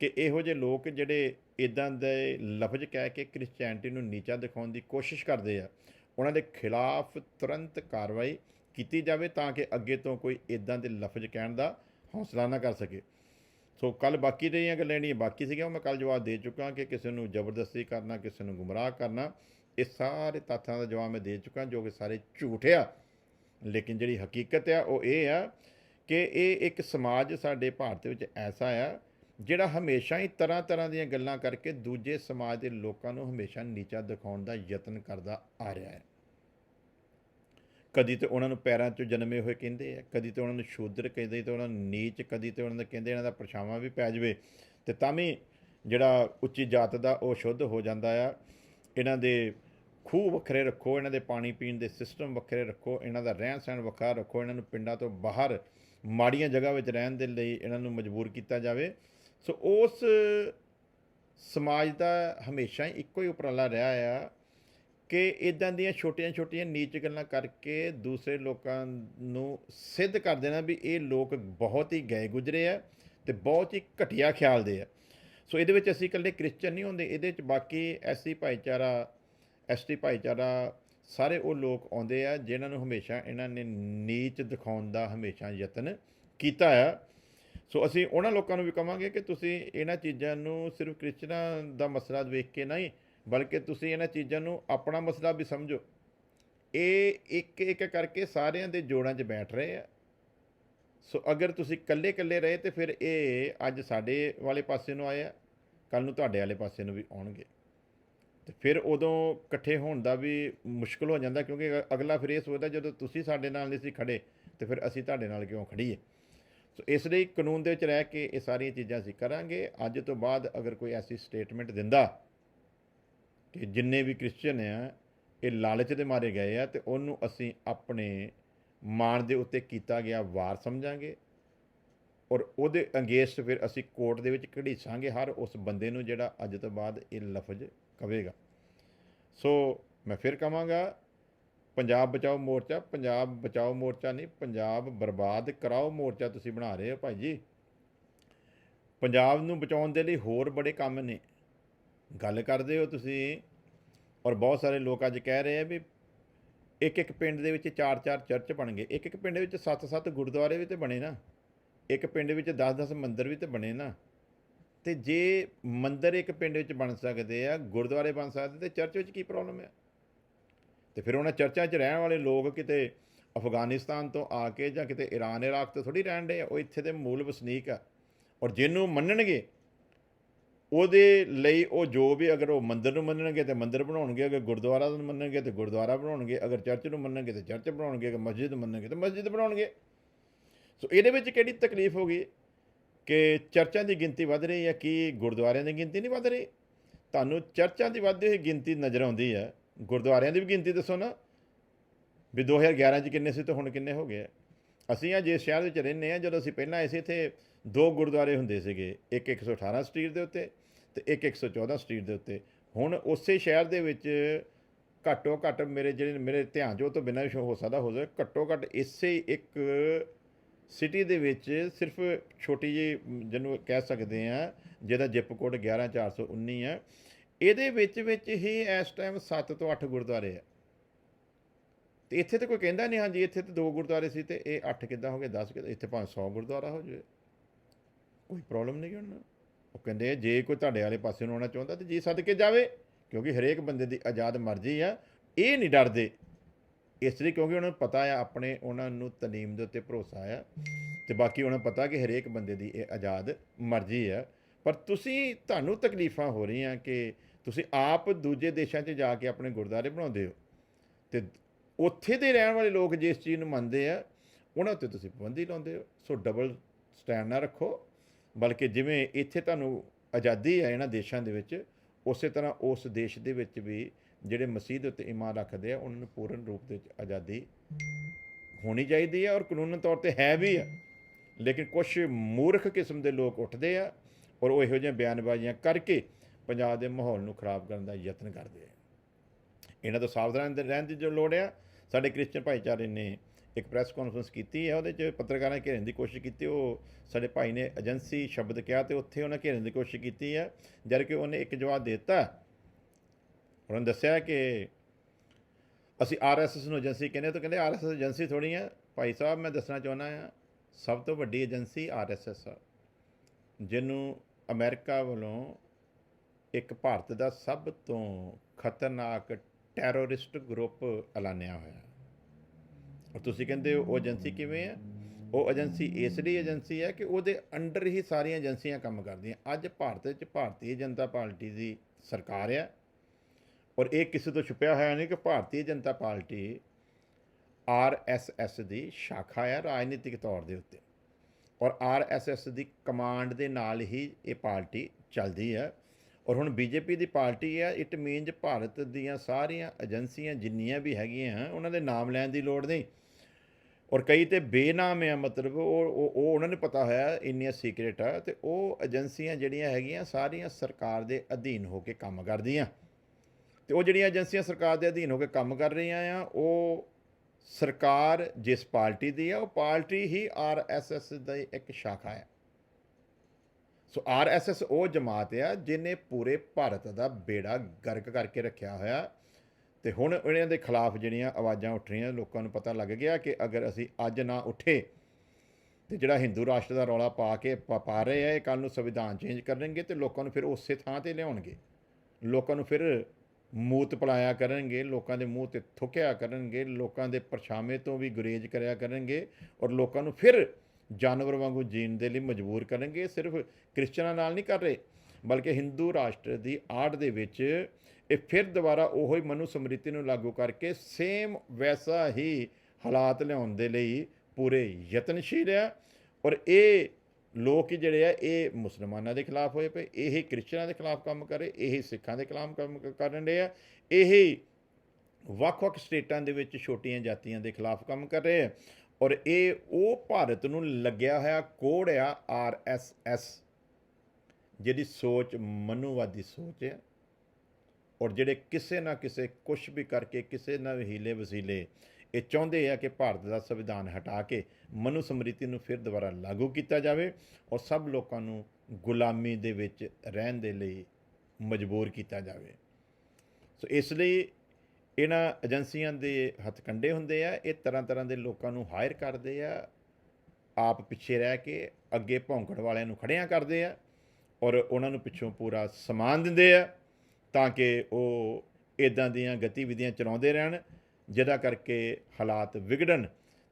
ਕਿ ਇਹੋ ਜਿਹੇ ਲੋਕ ਜਿਹੜੇ ਇਦਾਂ ਦੇ ਲਫ਼ਜ਼ ਕਹਿ ਕੇ ਕ੍ਰਿਸਚੀਅਨਟੀ ਨੂੰ ਨੀਚਾ ਦਿਖਾਉਣ ਦੀ ਕੋਸ਼ਿਸ਼ ਕਰਦੇ ਆ, ਉਹਨਾਂ ਦੇ ਖਿਲਾਫ ਤੁਰੰਤ ਕਾਰਵਾਈ ਕੀਤੀ ਜਾਵੇ ਤਾਂ ਕਿ ਅੱਗੇ ਤੋਂ ਕੋਈ ਇਦਾਂ ਦੇ ਲਫ਼ਜ਼ ਕਹਿਣ ਦਾ ਹੌਸਲਾ ਨਾ ਕਰ ਸਕੇ। ਸੋ ਕੱਲ ਬਾਕੀ ਰਹੀਆਂ ਗੱਲਾਂ ਜਿਹੜੀਆਂ ਬਾਕੀ ਸੀਗੀਆਂ, ਉਹ ਮੈਂ ਕੱਲ ਜਵਾਬ ਦੇ ਚੁੱਕਾ ਕਿ ਕਿਸੇ ਨੂੰ ਜ਼ਬਰਦਸਤੀ ਕਰਨਾ, ਕਿਸੇ ਨੂੰ ਗੁੰਮਰਾਹ ਕਰਨਾ, ਇਹ ਸਾਰੇ ਤੱਥਾਂ ਦਾ ਜਵਾਬ ਮੈਂ ਦੇ ਚੁੱਕਾ ਜੋ ਕਿ ਸਾਰੇ ਝੂਠ ਆ। ਲੇਕਿਨ ਜਿਹੜੀ ਹਕੀਕਤ ਆ, ਉਹ ਇਹ ਆ ਕਿ ਇਹ ਇੱਕ ਸਮਾਜ ਸਾਡੇ ਭਾਰਤ ਵਿੱਚ ਐਸਾ ਆ, ਜਿਹੜਾ ਹਮੇਸ਼ਾ ਹੀ ਤਰ੍ਹਾਂ ਤਰ੍ਹਾਂ ਦੀਆਂ ਗੱਲਾਂ ਕਰਕੇ ਦੂਜੇ ਸਮਾਜ ਦੇ ਲੋਕਾਂ ਨੂੰ ਹਮੇਸ਼ਾ ਨੀਚਾ ਦਿਖਾਉਣ ਦਾ ਯਤਨ ਕਰਦਾ ਆ ਰਿਹਾ ਹੈ। ਕਦੀ ਤੇ ਉਹਨਾਂ ਨੂੰ ਪੈਰਾਂ 'ਚੋਂ ਜਨਮੇ ਹੋਏ ਕਹਿੰਦੇ ਆ, ਕਦੀ ਤੇ ਉਹਨਾਂ ਨੂੰ ਸ਼ੂਦਰ ਕਹਿੰਦੇ, ਤੇ ਉਹਨਾਂ ਨੂੰ ਨੀਚ ਕਦੀ ਤੇ ਉਹਨਾਂ ਨੂੰ ਕਹਿੰਦੇ ਇਹਨਾਂ ਦਾ ਪਰਛਾਵਾਂ ਵੀ ਪੈ ਜਾਵੇ। ਤੇ ਤਾਂ ਵੀ ਜਿਹੜਾ ਉੱਚੀ ਜਾਤ ਦਾ ਉਹ ਸ਼ੁੱਧ ਹੋ ਜਾਂਦਾ ਆ। ਇਹਨਾਂ ਦੇ ਖੂਹ ਵੱਖਰੇ ਰੱਖੋ, ਇਹਨਾਂ ਦੇ ਪਾਣੀ ਪੀਣ ਦੇ ਸਿਸਟਮ ਵੱਖਰੇ ਰੱਖੋ, ਇਹਨਾਂ ਦਾ ਰਹਿਣ ਸਹਿਣ ਵੱਖਰਾ ਰੱਖੋ, ਇਹਨਾਂ ਨੂੰ ਪਿੰਡਾਂ ਤੋਂ ਬਾਹਰ ਮਾੜੀਆਂ ਜਗ੍ਹਾ ਵਿੱਚ ਰਹਿਣ ਦੇ ਲਈ ਇਹਨਾਂ ਨੂੰ ਮਜਬੂਰ ਕੀਤਾ ਜਾਵੇ। ਸੋ ਉਸ ਸਮਾਜ ਦਾ ਹਮੇਸ਼ਾ ਹੀ ਇੱਕੋ ਹੀ ਉਪਰਾਲਾ ਰਿਹਾ ਆ ਕਿ ਇਦਾਂ ਦੀਆਂ ਛੋਟੀਆਂ-ਛੋਟੀਆਂ ਨੀਚ ਗੱਲਾਂ ਕਰਕੇ ਦੂਸਰੇ ਲੋਕਾਂ ਨੂੰ ਸਿੱਧ ਕਰ ਦੇਣਾ ਵੀ ਇਹ ਲੋਕ ਬਹੁਤ ਹੀ ਗਏ ਗੁਜਰੇ ਆ ਤੇ ਬਹੁਤ ਹੀ ਘਟੀਆ ਖਿਆਲ ਦੇ ਆ। ਸੋ ਇਹਦੇ ਵਿੱਚ ਅਸੀਂ ਇਕੱਲੇ ਕ੍ਰਿਸਚੀਅਨ ਨਹੀਂ ਹੁੰਦੇ, ਇਹਦੇ ਵਿੱਚ ਬਾਕੀ ਐਸੀ ਭਾਈਚਾਰਾ ਐਸਟੀ ਭਾਈਚਾਰਾ ਸਾਰੇ ਉਹ ਲੋਕ ਆਉਂਦੇ ਆ ਜਿਨ੍ਹਾਂ ਨੂੰ ਹਮੇਸ਼ਾ ਇਹਨਾਂ ਨੇ ਨੀਚ ਦਿਖਾਉਣ ਦਾ ਹਮੇਸ਼ਾ ਯਤਨ ਕੀਤਾ ਆ। ਸੋ ਅਸੀਂ ਉਹਨਾਂ ਲੋਕਾਂ ਨੂੰ ਵੀ ਕਵਾਂਗੇ ਕਿ ਤੁਸੀਂ ਇਹਨਾਂ ਚੀਜ਼ਾਂ ਨੂੰ ਸਿਰਫ ਕ੍ਰਿਸਚਨਾਂ ਦਾ ਮਸਲਾ ਵੇਖ ਕੇ ਨਹੀਂ ਬਲਕਿ ਤੁਸੀਂ ਇਹਨਾਂ ਚੀਜ਼ਾਂ ਨੂੰ ਆਪਣਾ ਮਸਲਾ ਵੀ ਸਮਝੋ। ਇਹ ਇੱਕ ਇੱਕ ਕਰਕੇ ਸਾਰਿਆਂ ਦੇ ਜੋੜਾਂ 'ਚ ਬੈਠ ਰਹੇ ਆ। ਸੋ ਅਗਰ ਤੁਸੀਂ ਇਕੱਲੇ ਇਕੱਲੇ ਰਹੇ ਤੇ ਫਿਰ ਇਹ ਅੱਜ ਸਾਡੇ ਵਾਲੇ ਪਾਸੇ ਨੂੰ ਆਏ ਆ ਕੱਲ ਨੂੰ ਤੁਹਾਡੇ ਵਾਲੇ ਪਾਸੇ ਨੂੰ ਵੀ ਆਉਣਗੇ। ਤੇ ਫਿਰ ਉਦੋਂ ਇਕੱਠੇ ਹੋਣ ਦਾ ਵੀ ਮੁਸ਼ਕਲ ਹੋ ਜਾਂਦਾ ਕਿਉਂਕਿ ਅਗਲਾ ਫਿਰ ਇਹ ਸੋਚਦਾ ਜਦੋਂ ਤੁਸੀਂ ਸਾਡੇ ਨਾਲ ਨਹੀਂ ਸੀ ਖੜੇ, ਤੇ ਫਿਰ ਅਸੀਂ ਤੁਹਾਡੇ ਨਾਲ ਕਿਉਂ ਖੜੀਏ ਸੋ ਇਸ ਲਈ ਕਾਨੂੰਨ ਦੇ ਵਿੱਚ ਰਹਿ ਕੇ ਇਹ ਸਾਰੀਆਂ ਚੀਜ਼ਾਂ ਅਸੀਂ ਕਰਾਂਗੇ। ਅੱਜ ਤੋਂ ਬਾਅਦ ਅਗਰ ਕੋਈ ਐਸੀ ਸਟੇਟਮੈਂਟ ਦਿੰਦਾ ਕਿ ਜਿੰਨੇ ਵੀ ਕ੍ਰਿਸਚੀਅਨ ਆ, ਇਹ ਲਾਲਚ ਦੇ ਮਾਰੇ ਗਏ ਆ ਤੇ ਉਹਨੂੰ ਅਸੀਂ ਆਪਣੇ ਮਾਣ ਦੇ ਉੱਤੇ ਕੀਤਾ ਗਿਆ ਵਾਰ ਸਮਝਾਂਗੇ ਔਰ ਉਹਦੇ ਅੰਗੇਸਟ ਫਿਰ ਅਸੀਂ ਕੋਰਟ ਦੇ ਵਿੱਚ ਘੜੀਸਾਂਗੇ ਹਰ ਉਸ ਬੰਦੇ ਨੂੰ ਜਿਹੜਾ ਅੱਜ ਤੋਂ ਬਾਅਦ ਇਹ ਲਫ਼ਜ਼ ਕਵੇਗਾ। ਸੋ ਮੈਂ ਫਿਰ ਕਹਾਂਗਾ, ਪੰਜਾਬ ਬਚਾਓ ਮੋਰਚਾ, ਪੰਜਾਬ ਬਚਾਓ ਮੋਰਚਾ ਨਹੀਂ, ਪੰਜਾਬ ਬਰਬਾਦ ਕਰਾਓ ਮੋਰਚਾ ਤੁਸੀਂ ਬਣਾ ਰਹੇ ਹੋ ਭਾਈ ਜੀ। ਪੰਜਾਬ ਨੂੰ ਬਚਾਉਣ ਦੇ ਲਈ ਹੋਰ ਬੜੇ ਕੰਮ ਨੇ। ਗੱਲ ਕਰਦੇ ਹੋ ਤੁਸੀਂ ਔਰ ਬਹੁਤ ਸਾਰੇ ਲੋਕ ਅੱਜ ਕਹਿ ਰਹੇ ਆ ਵੀ ਇੱਕ ਇੱਕ ਪਿੰਡ ਦੇ ਵਿੱਚ ਚਾਰ ਚਾਰ ਚਰਚ ਬਣ ਗਏ। ਇੱਕ ਇੱਕ ਪਿੰਡ ਵਿੱਚ ਸੱਤ ਸੱਤ ਗੁਰਦੁਆਰੇ ਵੀ ਤੇ ਬਣੇ ਨਾ। ਇੱਕ ਪਿੰਡ ਵਿੱਚ 10 10 ਮੰਦਿਰ ਵੀ ਤੇ ਬਣੇ ਨਾ। ਤੇ ਜੇ ਮੰਦਿਰ ਇੱਕ ਪਿੰਡ ਵਿੱਚ ਬਣ ਸਕਦੇ ਆ, ਗੁਰਦੁਆਰੇ ਬਣ ਸਕਦੇ ਤੇ ਚਰਚ ਵਿੱਚ ਕੀ ਪ੍ਰੋਬਲਮ ਹੈ ਤੇ ਫਿਰ ਉਹਨਾਂ ਚਰਚਾਂ 'ਚ ਰਹਿਣ ਵਾਲੇ ਲੋਕ ਕਿਤੇ ਅਫਗਾਨਿਸਤਾਨ ਤੋਂ ਆ ਕੇ ਜਾਂ ਕਿਤੇ ਈਰਾਨ ਇਰਾਕ ਤੋਂ ਥੋੜੀ ਰਹਿਣ ਦੇ ਉਹ ਇੱਥੇ ਦੇ ਮੂਲ ਵਸਨੀਕ ਆ। ਔਰ ਜਿਹਨੂੰ ਮੰਨਣਗੇ ਉਹਦੇ ਲਈ ਉਹ ਜੋ ਵੀ ਅਗਰ ਉਹ ਮੰਦਿਰ ਨੂੰ ਮੰਨਣਗੇ ਤੇ ਮੰਦਿਰ ਬਣਾਉਣਗੇ, ਅਗਰ ਗੁਰਦੁਆਰਾ ਨੂੰ ਮੰਨਣਗੇ ਤੇ ਗੁਰਦੁਆਰਾ ਬਣਾਉਣਗੇ, ਅਗਰ ਚਰਚ ਨੂੰ ਮੰਨਣਗੇ ਤੇ ਚਰਚ ਬਣਾਉਣਗੇ, ਅਗਰ ਮਸਜਿਦ ਨੂੰ ਮੰਨਣਗੇ ਤੇ ਮਸਜਿਦ ਬਣਾਉਣਗੇ। ਸੋ ਇਹਦੇ ਵਿੱਚ ਕਿਹੜੀ ਤਕਲੀਫ ਹੋ ਗਈ? ਕਿ ਚਰਚਾਂ ਦੀ ਗਿਣਤੀ ਵੱਧ ਰਹੀ ਹੈ ਕਿ ਗੁਰਦੁਆਰਿਆਂ ਦੀ ਗਿਣਤੀ ਨਹੀਂ ਵੱਧ ਰਹੀ? ਤੁਹਾਨੂੰ ਚਰਚਾਂ ਦੀ ਵੱਧਦੀ ਹੋਈ ਗਿਣਤੀ ਨਜ਼ਰ ਆਉਂਦੀ ਹੈ। ਗੁਰਦੁਆਰਿਆਂ ਦੀ ਵੀ ਗਿਣਤੀ ਦੱਸੋ ਨਾ। ਵੀ 2011 ਚ ਕਿੰਨੇ ਸੀ ਤੇ ਹੁਣ ਕਿੰਨੇ ਹੋ ਗਏ ਅਸੀਂ ਆ ਜੇ ਸ਼ਹਿਰ ਵਿੱਚ ਰਹਿੰਦੇ ਆ ਜਦੋਂ ਅਸੀਂ ਪਹਿਲਾਂ ਆਏ ਸੀ ਇੱਥੇ ਦੋ ਗੁਰਦੁਆਰੇ ਹੁੰਦੇ ਸੀਗੇ, ਇੱਕ 118 ਸਟਰੀਟ ਦੇ ਉੱਤੇ ਤੇ ਇੱਕ 114 ਸਟਰੀਟ ਦੇ ਉੱਤੇ। ਹੁਣ ਉਸੇ ਸ਼ਹਿਰ ਦੇ ਵਿੱਚ ਘੱਟੋ ਘੱਟ ਮੇਰੇ ਜਿਹੜੇ ਮੇਰੇ ਧਿਆਨ ਜੋ ਤੋਂ ਬਿਨਾਂ ਵੀ ਹੋ ਸਕਦਾ, ਹੋ ਜਾਵੇ ਘੱਟੋ ਘੱਟ ਇਸੇ ਇੱਕ ਸਿਟੀ ਦੇ ਵਿੱਚ ਸਿਰਫ ਛੋਟੀ ਜਿਹੀ ਜਿਹਨੂੰ ਕਹਿ ਸਕਦੇ ਆ ਜਿਹਦਾ ਜਿਪ ਕੋਡ 11419 ਹੈ। ਇਹਦੇ ਵਿੱਚ ਵਿੱਚ ਹੀ ਇਸ ਟਾਈਮ 7 ਤੋਂ 8 ਗੁਰਦੁਆਰੇ ਆ। ਤੇ ਇੱਥੇ ਤਾਂ ਕੋਈ ਕਹਿੰਦਾ ਨਹੀਂ ਹਾਂਜੀ, ਇੱਥੇ ਤਾਂ ਦੋ ਗੁਰਦੁਆਰੇ ਸੀ ਤੇ ਇਹ 8 ਕਿੱਦਾਂ ਹੋ ਗਏ 10 ਕਿੱਦਾਂ, ਇੱਥੇ ਭਾਵੇਂ 100 ਗੁਰਦੁਆਰਾ ਹੋ ਜਾਵੇ। ਕੋਈ ਪ੍ਰੋਬਲਮ ਨਹੀਂ ਉਹਨਾਂ ਉਹ ਕਹਿੰਦੇ ਜੇ ਕੋਈ ਤੁਹਾਡੇ ਵਾਲੇ ਪਾਸੇ ਨੂੰ ਆਉਣਾ ਚਾਹੁੰਦਾ ਤੇ ਜੀ ਸੱਦ ਕੇ ਜਾਵੇ, ਕਿਉਂਕਿ ਹਰੇਕ ਬੰਦੇ ਦੀ ਆਜ਼ਾਦ ਮਰਜ਼ੀ ਆ, ਇਹ ਨਹੀਂ ਡਰਦੇ। ਇਸ ਲਈ ਕਿਉਂਕਿ ਉਹਨਾਂ ਨੂੰ ਪਤਾ ਆ, ਆਪਣੇ ਉਹਨਾਂ ਨੂੰ ਤਲੀਮ ਦੇ ਉੱਤੇ ਭਰੋਸਾ ਆ, ਤੇ ਬਾਕੀ ਉਹਨਾਂ ਨੂੰ ਪਤਾ ਕਿ ਹਰੇਕ ਬੰਦੇ ਦੀ ਇਹ ਆਜ਼ਾਦ ਮਰਜ਼ੀ ਆ। ਪਰ ਤੁਸੀਂ, ਤੁਹਾਨੂੰ ਤਕਲੀਫਾਂ ਹੋ ਰਹੀਆਂ ਕਿ ਤੁਸੀਂ ਆਪ ਦੂਜੇ ਦੇਸ਼ਾਂ 'ਚ ਜਾ ਕੇ ਆਪਣੇ ਗੁਰਦਾਰੇ ਬਣਾਉਂਦੇ ਹੋ, ਤੇ ਉੱਥੇ ਦੇ ਰਹਿਣ ਵਾਲੇ ਲੋਕ ਜਿਸ ਚੀਜ਼ ਨੂੰ ਮੰਨਦੇ ਆ, ਉਹਨਾਂ ਉੱਤੇ ਤੁਸੀਂ ਪਾਬੰਦੀ ਲਾਉਂਦੇ ਹੋ। ਸੋ ਡਬਲ ਸਟੈਂਡ ਨਾ ਰੱਖੋ। ਬਲਕਿ ਜਿਵੇਂ ਇੱਥੇ ਤੁਹਾਨੂੰ ਆਜ਼ਾਦੀ ਹੈ ਇਹਨਾਂ ਦੇਸ਼ਾਂ ਦੇ ਵਿੱਚ, ਉਸੇ ਤਰ੍ਹਾਂ ਉਸ ਦੇਸ਼ ਦੇ ਵਿੱਚ ਵੀ ਜਿਹੜੇ ਮਸੀਹ ਉੱਤੇ ਇਮਾਨ ਰੱਖਦੇ ਆ, ਉਹਨਾਂ ਨੂੰ ਪੂਰਨ ਰੂਪ ਦੇ ਵਿੱਚ ਆਜ਼ਾਦੀ ਹੋਣੀ ਚਾਹੀਦੀ ਹੈ ਔਰ ਕਾਨੂੰਨ ਤੌਰ ਤੇ ਹੈ ਵੀ ਆ। ਲੇਕਿਨ ਕੁਝ ਮੂਰਖ ਕਿਸਮ ਦੇ ਲੋਕ ਉੱਠਦੇ ਆ ਔਰ ਉਹ ਇਹੋ ਜਿਹੀਆਂ ਬਿਆਨਬਾਜ਼ੀਆਂ ਕਰਕੇ ਪੰਜਾਬ ਦੇ ਮਾਹੌਲ ਨੂੰ ਖਰਾਬ ਕਰਨ ਦਾ ਯਤਨ ਕਰਦੇ ਆ। ਇਹਨਾਂ ਤੋਂ ਸਾਵਧਾਨ ਰਹਿਣ ਦੀ ਜੋ ਲੋੜ ਆ। ਸਾਡੇ ਕ੍ਰਿਸਚੀਅਨ ਭਾਈਚਾਰੇ ਨੇ ਇੱਕ ਪ੍ਰੈਸ ਕਾਨਫਰੰਸ ਕੀਤੀ ਹੈ, ਉਹਦੇ 'ਚ ਪੱਤਰਕਾਰਾਂ ਨੇ ਘੇਰਨ ਦੀ ਕੋਸ਼ਿਸ਼ ਕੀਤੀ, ਉਹ ਸਾਡੇ ਭਾਈ ਨੇ ਏਜੰਸੀ ਸ਼ਬਦ ਕਿਹਾ ਤੇ ਉੱਥੇ ਉਹਨਾਂ ਘੇਰਨ ਦੀ ਕੋਸ਼ਿਸ਼ ਕੀਤੀ ਹੈ, ਜਦ ਕਿ ਉਹਨੇ ਇੱਕ ਜਵਾਬ ਦੇ ਦਿੱਤਾ। ਉਹਨਾਂ ਨੇ ਦੱਸਿਆ ਕਿ ਅਸੀਂ ਆਰਐਸਐਸ ਨੂੰ ਏਜੰਸੀ ਕਹਿੰਦੇ ਤਾਂ ਕਹਿੰਦੇ ਆਰਐਸਐਸ ਏਜੰਸੀ ਥੋੜੀ ਹੈ। ਭਾਈ ਸਾਹਿਬ, ਮੈਂ ਦੱਸਣਾ ਚਾਹੁੰਦਾ ਆ ਸਭ ਤੋਂ ਵੱਡੀ ਏਜੰਸੀ ਆਰਐਸਐਸ ਆ, ਜਿਹਨੂੰ ਅਮਰੀਕਾ ਵੱਲੋਂ ਇੱਕ ਭਾਰਤ ਦਾ ਸਭ ਤੋਂ ਖਤਰਨਾਕ ਟੈਰੋਰਿਸਟ ਗਰੁੱਪ ਐਲਾਨਿਆ ਹੋਇਆ। ਔਰ ਤੁਸੀਂ ਕਹਿੰਦੇ ਹੋ, ਉਹ ਏਜੰਸੀ ਕਿਵੇਂ ਹੈ? ਉਹ ਏਜੰਸੀ ਇਸ ਲਈ ਏਜੰਸੀ ਹੈ ਕਿ ਉਹਦੇ ਅੰਡਰ ਹੀ ਸਾਰੀਆਂ ਏਜੰਸੀਆਂ ਕੰਮ ਕਰਦੀਆਂ? ਅੱਜ ਭਾਰਤ ਵਿੱਚ ਭਾਰਤੀ ਜਨਤਾ ਪਾਰਟੀ ਦੀ ਸਰਕਾਰ ਹੈ ਔਰ ਇਹ ਕਿਸੇ ਤੋਂ ਛੁਪਿਆ ਹੋਇਆ ਨਹੀਂ ਕਿ ਭਾਰਤੀ ਜਨਤਾ ਪਾਰਟੀ ਆਰਐਸਐਸ ਦੀ ਸ਼ਾਖਾ ਹੈ ਰਾਜਨੀਤਿਕ ਤੌਰ ਦੇ ਉੱਤੇ ਔਰ ਆਰਐਸਐਸ ਦੀ ਕਮਾਂਡ ਦੇ ਨਾਲ ਹੀ ਇਹ ਪਾਰਟੀ ਚੱਲਦੀ ਹੈ ਔਰ ਹੁਣ ਬੀਜੇਪੀ ਦੀ ਪਾਰਟੀ ਹੈ, ਇਟ ਮੀਨਸ ਭਾਰਤ ਦੀਆਂ ਸਾਰੀਆਂ ਏਜੰਸੀਆਂ ਜਿੰਨੀਆਂ ਵੀ ਹੈਗੀਆਂ ਉਹਨਾਂ ਦੇ ਨਾਮ ਲੈਣ ਦੀ ਲੋੜ ਨਹੀਂ। ਔਰ ਕਈ ਤੇ ਬੇਨਾਮ ਆ, ਮਤਲਬ ਉਹ ਉਹ ਉਹਨਾਂ ਨੂੰ ਪਤਾ ਹੋਇਆ ਇੰਨੀਆਂ ਸੀਕ੍ਰੇਟ ਆ ਤੇ ਉਹ ਏਜੰਸੀਆਂ ਜਿਹੜੀਆਂ ਹੈਗੀਆਂ ਸਾਰੀਆਂ ਸਰਕਾਰ ਦੇ ਅਧੀਨ ਹੋ ਕੇ ਕੰਮ ਕਰਦੀਆਂ। ਤੇ ਉਹ ਜਿਹੜੀਆਂ ਏਜੰਸੀਆਂ ਸਰਕਾਰ ਦੇ ਅਧੀਨ ਹੋ ਕੇ ਕੰਮ ਕਰ ਰਹੀਆਂ ਆ, ਉਹ ਸਰਕਾਰ ਜਿਸ ਪਾਰਟੀ ਦੀ ਆ, ਉਹ ਪਾਰਟੀ ਹੀ ਆਰਐਸਐਸ ਦੀ ਇੱਕ ਸ਼ਾਖਾ ਹੈ ਸੋ ਆਰਐਸਐਸ ਉਹ ਜਮਾਤ ਆ ਜਿਹਨੇ ਪੂਰੇ ਭਾਰਤ ਦਾ ਬੇੜਾ ਗਰਕ ਕਰਕੇ ਰੱਖਿਆ ਹੋਇਆ ਤੇ ਹੁਣ ਇਹਨਾਂ ਦੇ ਖਿਲਾਫ ਜਿਹੜੀਆਂ ਆਵਾਜ਼ਾਂ ਉੱਠ ਰਹੀਆਂ, ਲੋਕਾਂ ਨੂੰ ਪਤਾ ਲੱਗ ਗਿਆ ਕਿ ਅਗਰ ਅਸੀਂ ਅੱਜ ਨਾ ਉੱਠੇ ਤੇ ਜਿਹੜਾ ਹਿੰਦੂ ਰਾਸ਼ਟਰ ਦਾ ਰੌਲਾ ਪਾ ਕੇ ਪਾ ਰਹੇ ਆ, ਇਹ ਕੱਲ ਨੂੰ ਸੰਵਿਧਾਨ ਚੇਂਜ ਕਰਨਗੇ ਤੇ ਲੋਕਾਂ ਨੂੰ ਫਿਰ ਉਸੇ ਥਾਂ ਤੇ ਲਿਆਉਣਗੇ। ਲੋਕਾਂ ਨੂੰ ਫਿਰ ਮੂਤ ਪਲਾਇਆ ਕਰਨਗੇ, ਲੋਕਾਂ ਦੇ ਮੂੰਹ ਤੇ ਥੁੱਕਿਆ ਕਰਨਗੇ, ਲੋਕਾਂ ਦੇ ਪਰਛਾਵੇਂ ਤੋਂ ਵੀ ਗੁਰੇਜ਼ ਕਰਿਆ ਕਰਨਗੇ ਔਰ ਲੋਕਾਂ ਨੂੰ ਫਿਰ ਜਾਨਵਰ ਵਾਂਗੂ ਜੀਣ ਦੇ ਲਈ ਮਜਬੂਰ ਕਰਨਗੇ। ਸਿਰਫ ਕ੍ਰਿਸਚਨਾਂ ਨਾਲ ਨਹੀਂ ਕਰ ਰਹੇ, ਬਲਕਿ ਹਿੰਦੂ ਰਾਸ਼ਟਰ ਦੀ ਆੜ ਦੇ ਵਿੱਚ ਇਹ ਫਿਰ ਦੁਬਾਰਾ ਉਹੋ ਹੀ ਮਨੂ ਸਮ੍ਰਿਤੀ ਨੂੰ ਲਾਗੂ ਕਰਕੇ ਸੇਮ ਵੈਸਾ ਹੀ ਹਾਲਾਤ ਲਿਆਉਣ ਦੇ ਲਈ ਪੂਰੇ ਯਤਨਸ਼ੀਲ ਆ। ਔਰ ਇਹ ਲੋਕ ਜਿਹੜੇ ਆ, ਇਹ ਮੁਸਲਮਾਨਾਂ ਦੇ ਖਿਲਾਫ ਹੋਏ ਪਏ, ਇਹ ਕ੍ਰਿਸਚਨਾਂ ਦੇ ਖਿਲਾਫ ਕੰਮ ਕਰੇ ਇਹ ਸਿੱਖਾਂ ਦੇ ਖਿਲਾਫ ਕੰਮ ਕਰਨ ਰਹੇ ਆ। ਇਹ ਵੱਖ-ਵੱਖ ਸਟੇਟਾਂ ਦੇ ਵਿੱਚ ਛੋਟੀਆਂ ਜਾਤੀਆਂ ਦੇ ਖਿਲਾਫ ਕੰਮ ਕਰ ਰਹੇ ਆ। ਔਰ ਇਹ, ਉਹ ਭਾਰਤ ਨੂੰ ਲੱਗਿਆ ਹੋਇਆ ਕੋਡ ਆ ਆਰਐਸਐਸ ਜਿਹਦੀ ਸੋਚ, ਮਨੁਵਾਦੀ ਸੋਚ ਹੈ ਔਰ ਜਿਹੜੇ ਕਿਸੇ ਨਾ ਕਿਸੇ, ਕੁਛ ਵੀ ਕਰਕੇ ਕਿਸੇ ਨਾ ਵੀ ਹੀਲੇ ਵਸੀਲੇ, ਇਹ ਚਾਹੁੰਦੇ ਆ ਕਿ ਭਾਰਤ ਦਾ ਸੰਵਿਧਾਨ ਹਟਾ ਕੇ ਮਨੂ ਸਮ੍ਰਿਤੀ ਨੂੰ ਫਿਰ ਦੁਬਾਰਾ ਲਾਗੂ ਕੀਤਾ ਜਾਵੇ ਔਰ ਸਭ ਲੋਕਾਂ ਨੂੰ ਗੁਲਾਮੀ ਦੇ ਵਿੱਚ ਰਹਿਣ ਦੇ ਲਈ ਮਜਬੂਰ ਕੀਤਾ ਜਾਵੇ। ਸੋ ਇਸ ਲਈ ਇਹਨਾਂ ਏਜੰਸੀਆਂ ਦੇ ਹੱਥਕੰਡੇ ਹੁੰਦੇ ਆ, ਇਹ ਤਰ੍ਹਾਂ ਤਰ੍ਹਾਂ ਦੇ ਲੋਕਾਂ ਨੂੰ ਹਾਇਰ ਕਰਦੇ ਆ, ਆਪ ਪਿੱਛੇ ਰਹਿ ਕੇ ਅੱਗੇ ਭੌਂਕਣ ਵਾਲਿਆਂ ਨੂੰ ਖੜਿਆਂ ਕਰਦੇ ਆ ਔਰ ਉਹਨਾਂ ਨੂੰ ਪਿੱਛੋਂ ਪੂਰਾ ਸਮਾਨ ਦਿੰਦੇ ਆ। ਤਾਂ ਕਿ ਉਹ ਇਦਾਂ ਦੀਆਂ ਗਤੀਵਿਧੀਆਂ ਚਲਾਉਂਦੇ ਰਹਿਣ, ਜਿਹਦਾ ਕਰਕੇ ਹਾਲਾਤ ਵਿਗੜਨ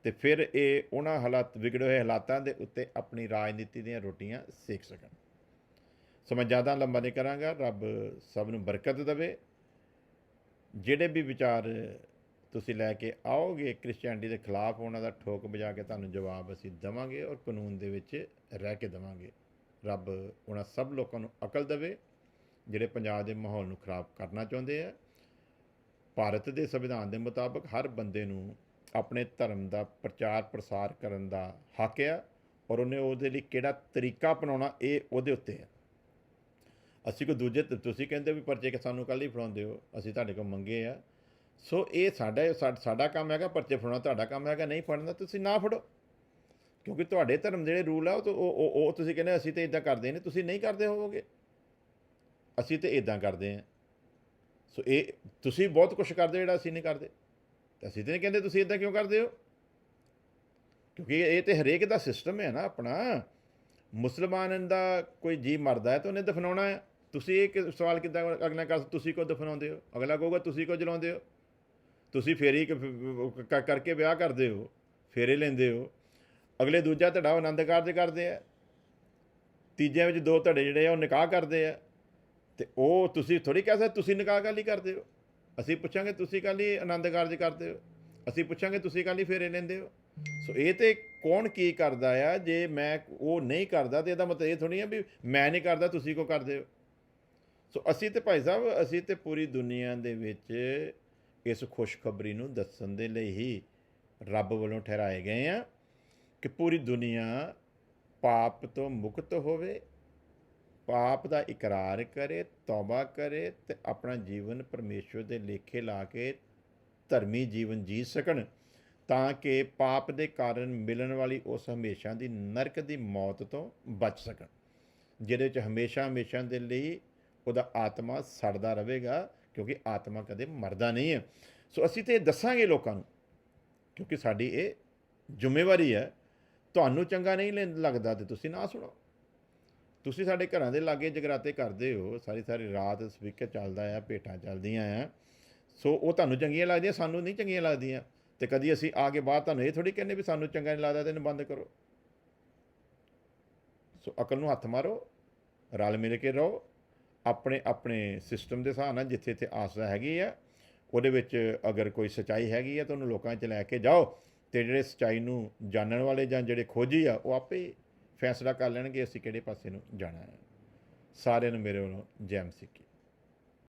ਤੇ ਫਿਰ ਇਹ ਉਹਨਾਂ ਹਾਲਾਤ, ਵਿਗੜੇ ਹੋਏ ਹਾਲਾਤਾਂ ਦੇ ਉੱਤੇ ਆਪਣੀ ਰਾਜਨੀਤੀ ਦੀਆਂ ਰੋਟੀਆਂ ਸੇਕ ਸਕਣ। ਸੋ ਮੈਂ ਜ਼ਿਆਦਾ ਲੰਬਾ ਨਹੀਂ ਕਰਾਂਗਾ, ਰੱਬ ਸਭ ਨੂੰ ਬਰਕਤ ਦੇਵੇ। ਜਿਹੜੇ ਵੀ ਵਿਚਾਰ ਤੁਸੀਂ ਲੈ ਕੇ ਆਓਗੇ, ਕ੍ਰਿਸਚੀਅਨਟੀ ਦੇ ਖਿਲਾਫ ਉਹਨਾਂ ਦਾ ਠੋਕ ਵਜਾ ਕੇ ਤੁਹਾਨੂੰ ਜਵਾਬ ਅਸੀਂ ਦੇਵਾਂਗੇ ਔਰ ਕਾਨੂੰਨ ਦੇ ਵਿੱਚ ਰਹਿ ਕੇ ਦੇਵਾਂਗੇ। ਰੱਬ ਉਹਨਾਂ ਸਭ ਲੋਕਾਂ ਨੂੰ ਅਕਲ ਦੇਵੇ ਜਿਹੜੇ ਪੰਜਾਬ ਦੇ ਮਾਹੌਲ ਨੂੰ ਖਰਾਬ ਕਰਨਾ ਚਾਹੁੰਦੇ ਆ, ਭਾਰਤ ਦੇ ਸੰਵਿਧਾਨ ਦੇ ਮੁਤਾਬਕ ਹਰ ਬੰਦੇ ਨੂੰ ਆਪਣੇ ਧਰਮ ਦਾ ਪ੍ਰਚਾਰ ਪ੍ਰਸਾਰ ਕਰਨ ਦਾ ਹੱਕ ਆ ਔਰ ਉਹਨੇ ਉਹਦੇ ਲਈ ਕਿਹੜਾ ਤਰੀਕਾ ਅਪਣਾਉਣਾ ਇਹ ਉਹਦੇ ਉੱਤੇ ਆ। ਅਸੀਂ ਕੋਈ ਦੂਜੇ ਤੁਸੀਂ ਕਹਿੰਦੇ ਵੀ ਪਰਚੇ ਕਿ ਸਾਨੂੰ ਕੱਲ੍ਹ ਹੀ ਫੜਾਉਂਦੇ ਹੋ, ਅਸੀਂ ਤੁਹਾਡੇ ਕੋਲ ਮੰਗੇ ਆ। ਸੋ ਇਹ ਸਾਡਾ, ਸਾ- ਸਾਡਾ ਕੰਮ ਹੈਗਾ ਪਰਚੇ ਫੜਾਉਣਾ, ਤੁਹਾਡਾ ਕੰਮ ਹੈਗਾ ਨਹੀਂ ਫੜਨਾ, ਤੁਸੀਂ ਨਾ ਫੜੋ। ਕਿਉਂਕਿ ਤੁਹਾਡੇ ਧਰਮ ਦੇ ਜਿਹੜੇ ਰੂਲ ਆ ਉਹ ਤਾਂ, ਉਹ, ਉਹ- ਉਹ ਤੁਸੀਂ ਕਹਿੰਦੇ ਅਸੀਂ ਤੇ ਇਦਾਂ ਕਰਦੇ ਨੇ ਤੁਸੀਂ ਨਹੀਂ ਕਰਦੇ ਹੋਵੋਗੇ। ਅਸੀਂ ਤੇ ਇਦਾਂ ਕਰਦੇ ਆ ਸੋ ਇਹ ਤੁਸੀਂ ਬਹੁਤ ਕੁਝ ਕਰਦੇ ਜਿਹੜਾ ਅਸੀਂ ਨਹੀਂ ਕਰਦੇ। ਅਸੀਂ ਤੇ ਨਹੀਂ ਕਹਿੰਦੇ ਤੁਸੀਂ ਇਦਾਂ ਕਿਉਂ ਕਰਦੇ ਹੋ? ਕਿਉਂਕਿ ਇਹ ਤੇ ਹਰੇਕ ਦਾ ਸਿਸਟਮ ਹੈ ਨਾ ਆਪਣਾ। ਮੁਸਲਮਾਨ ਦਾ ਕੋਈ ਜੀ ਮਰਦਾ ਹੈ ਤਾਂ ਉਹਨੇ ਦਫਨਾਉਣਾ ਹੈ। ਤੁਸੀਂ ਇਹ ਕਿ- ਸਵਾਲ ਕਿੱਦਾਂ ਅਗਲਾ ਕਰ ਤੁਸੀਂ ਕੋ ਦਫਨਾਉਂਦੇ ਹੋ? ਅਗਲਾ ਕਹੂਗਾ, ਤੁਸੀਂ ਕੋ ਜਲਾਉਂਦੇ ਹੋ? ਤੁਸੀਂ ਫੇਰੀ ਕ- ਕਰਕੇ ਵਿਆਹ ਕਰਦੇ ਹੋ। ਫੇਰੇ ਲੈਂਦੇ ਹੋ। ਅਗਲੇ ਦੂਜਾ ਧੜਾ ਆਨੰਦ ਕਾਰਜ ਕਰਦੇ ਆ। ਤੀਜਿਆਂ ਵਿੱਚ ਦੋ ਧੜੇ ਜਿਹੜੇ ਆ, ਉਹ ਨਿਕਾਹ ਕਰਦੇ ਆ। ਤੇ ਉਹ ਤੁਸੀਂ ਥੋੜੀ ਕਹਿ ਸਕਦੇ, ਤੁਸੀਂ ਨਿਕਾਹ ਕਾਲੀ ਕਰਦੇ ਹੋ? ਅਸੀਂ ਪੁੱਛਾਂਗੇ, ਤੁਸੀਂ ਕਾਲੀ ਆਨੰਦ ਕਾਰਜ ਕਰਦੇ ਹੋ? ਅਸੀਂ ਪੁੱਛਾਂਗੇ, ਤੁਸੀਂ ਕਾਲੀ ਫੇਰੇ ਲੈਂਦੇ ਹੋ? ਸੋ ਇਹ ਤੇ ਕੌਣ ਕੀ ਕਰਦਾ ਆ, ਜੇ ਮੈਂ ਉਹ ਨਹੀਂ ਕਰਦਾ ਤੇ ਇਹਦਾ ਮਤਲਬ ਇਹ ਥੋੜੀ ਆ ਵੀ ਮੈਂ ਨਹੀਂ ਕਰਦਾ, ਤੁਸੀਂ ਕੋ ਕਰਦੇ ਹੋ? ਸੋ ਅਸੀਂ ਤੇ ਭਾਈ ਸਾਹਿਬ, ਅਸੀਂ ਤੇ ਪੂਰੀ ਦੁਨੀਆ ਦੇ ਵਿੱਚ ਇਸ ਖੁਸ਼ਖਬਰੀ ਨੂੰ ਦੱਸਣ ਦੇ ਲਈ ਹੀ ਰੱਬ ਵੱਲੋਂ ਠਹਿਰਾਏ ਗਏ ਆ ਕਿ ਪੂਰੀ ਦੁਨੀਆ ਪਾਪ ਤੋਂ ਮੁਕਤ ਹੋਵੇ ਪਾਪ ਦਾ ਇਕਰਾਰ ਕਰੇ, ਤੌਬਾ ਕਰੇ ਤੇ ਆਪਣਾ ਜੀਵਨ ਪਰਮੇਸ਼ਵਰ ਦੇ ਲੇਖੇ ਲਾ ਕੇ ਧਰਮੀ ਜੀਵਨ ਜੀ ਸਕਣ ਤਾਂ ਕਿ ਪਾਪ ਦੇ ਕਾਰਨ ਮਿਲਣ ਵਾਲੀ ਉਸ ਹਮੇਸ਼ਾ ਦੀ ਨਰਕ ਦੀ ਮੌਤ ਤੋਂ ਬਚ ਸਕਣ, ਜਿਹਦੇ ਵਿੱਚ ਹਮੇਸ਼ਾ ਹਮੇਸ਼ਾ ਦੇ ਲਈ ਉਹਦਾ ਆਤਮਾ ਸੜਦਾ ਰਹੇਗਾ ਕਿਉਂਕਿ ਆਤਮਾ ਕਦੇ ਮਰਦਾ ਨਹੀਂ ਹੈ। ਸੋ ਅਸੀਂ ਤੇ ਦੱਸਾਂਗੇ ਲੋਕਾਂ ਨੂੰ ਕਿਉਂਕਿ ਸਾਡੀ ਇਹ ਜ਼ਿੰਮੇਵਾਰੀ ਹੈ। ਤੁਹਾਨੂੰ ਚੰਗਾ ਨਹੀਂ ਲੱਗਦਾ ਤੇ ਤੁਸੀਂ ਨਾ ਸੁਣੋ। ਤੁਸੀਂ ਸਾਡੇ ਘਰਾਂ ਦੇ ਲਾਗੇ ਜਗਰਾਤੇ ਕਰਦੇ ਹੋ, ਸਾਰੀ ਸਾਰੀ ਰਾਤ ਸਪੀਕਰ ਚੱਲਦਾ ਆ, ਭੇਟਾਂ ਚੱਲਦੀਆਂ ਆ। ਸੋ ਉਹ ਤੁਹਾਨੂੰ ਚੰਗੀਆਂ ਲੱਗਦੀਆਂ, ਸਾਨੂੰ ਨਹੀਂ ਚੰਗੀਆਂ ਲੱਗਦੀਆਂ। ਤੇ ਕਦੀ ਅਸੀਂ ਆ ਕੇ ਬਾਅਦ ਤੁਹਾਨੂੰ ਇਹ ਥੋੜੀ ਕਹਿੰਦੇ ਵੀ ਸਾਨੂੰ ਚੰਗਾ ਨਹੀਂ ਲੱਗਦਾ, ਤੇ ਇਹਨੂੰ ਬੰਦ ਕਰੋ। ਸੋ ਅਕਲ ਨੂੰ ਹੱਥ ਮਾਰੋ, ਰਲ ਮਿਲ ਕੇ ਰਹੋ। ਆਪਣੇ ਆਪਣੇ ਸਿਸਟਮ ਦੇ ਹਿਸਾਬ ਨਾਲ ਜਿੱਥੇ ਇੱਥੇ ਆਸਰਾ ਹੈਗੀ ਆ, ਉਹਦੇ ਵਿੱਚ ਅਗਰ ਕੋਈ ਸਚਾਈ ਹੈਗੀ ਆ ਤਾਂ ਉਹਨੂੰ ਲੋਕਾਂ 'ਚ ਲੈ ਕੇ ਜਾਓ। ਤੇ ਜਿਹੜੇ ਸਚਾਈ ਨੂੰ ਜਾਣਨ ਵਾਲੇ ਜਾਂ ਜਿਹੜੇ ਖੋਜੀ ਆ, ਉਹ ਆਪੇ ਫੈਸਲਾ ਕਰ ਲੈਣਗੇ ਅਸੀਂ ਕਿਹੜੇ ਪਾਸੇ ਨੂੰ ਜਾਣਾ ਹੈ। ਸਾਰਿਆਂ ਨੂੰ ਮੇਰੇ ਵੱਲੋਂ ਜੈ ਮਸੀਹ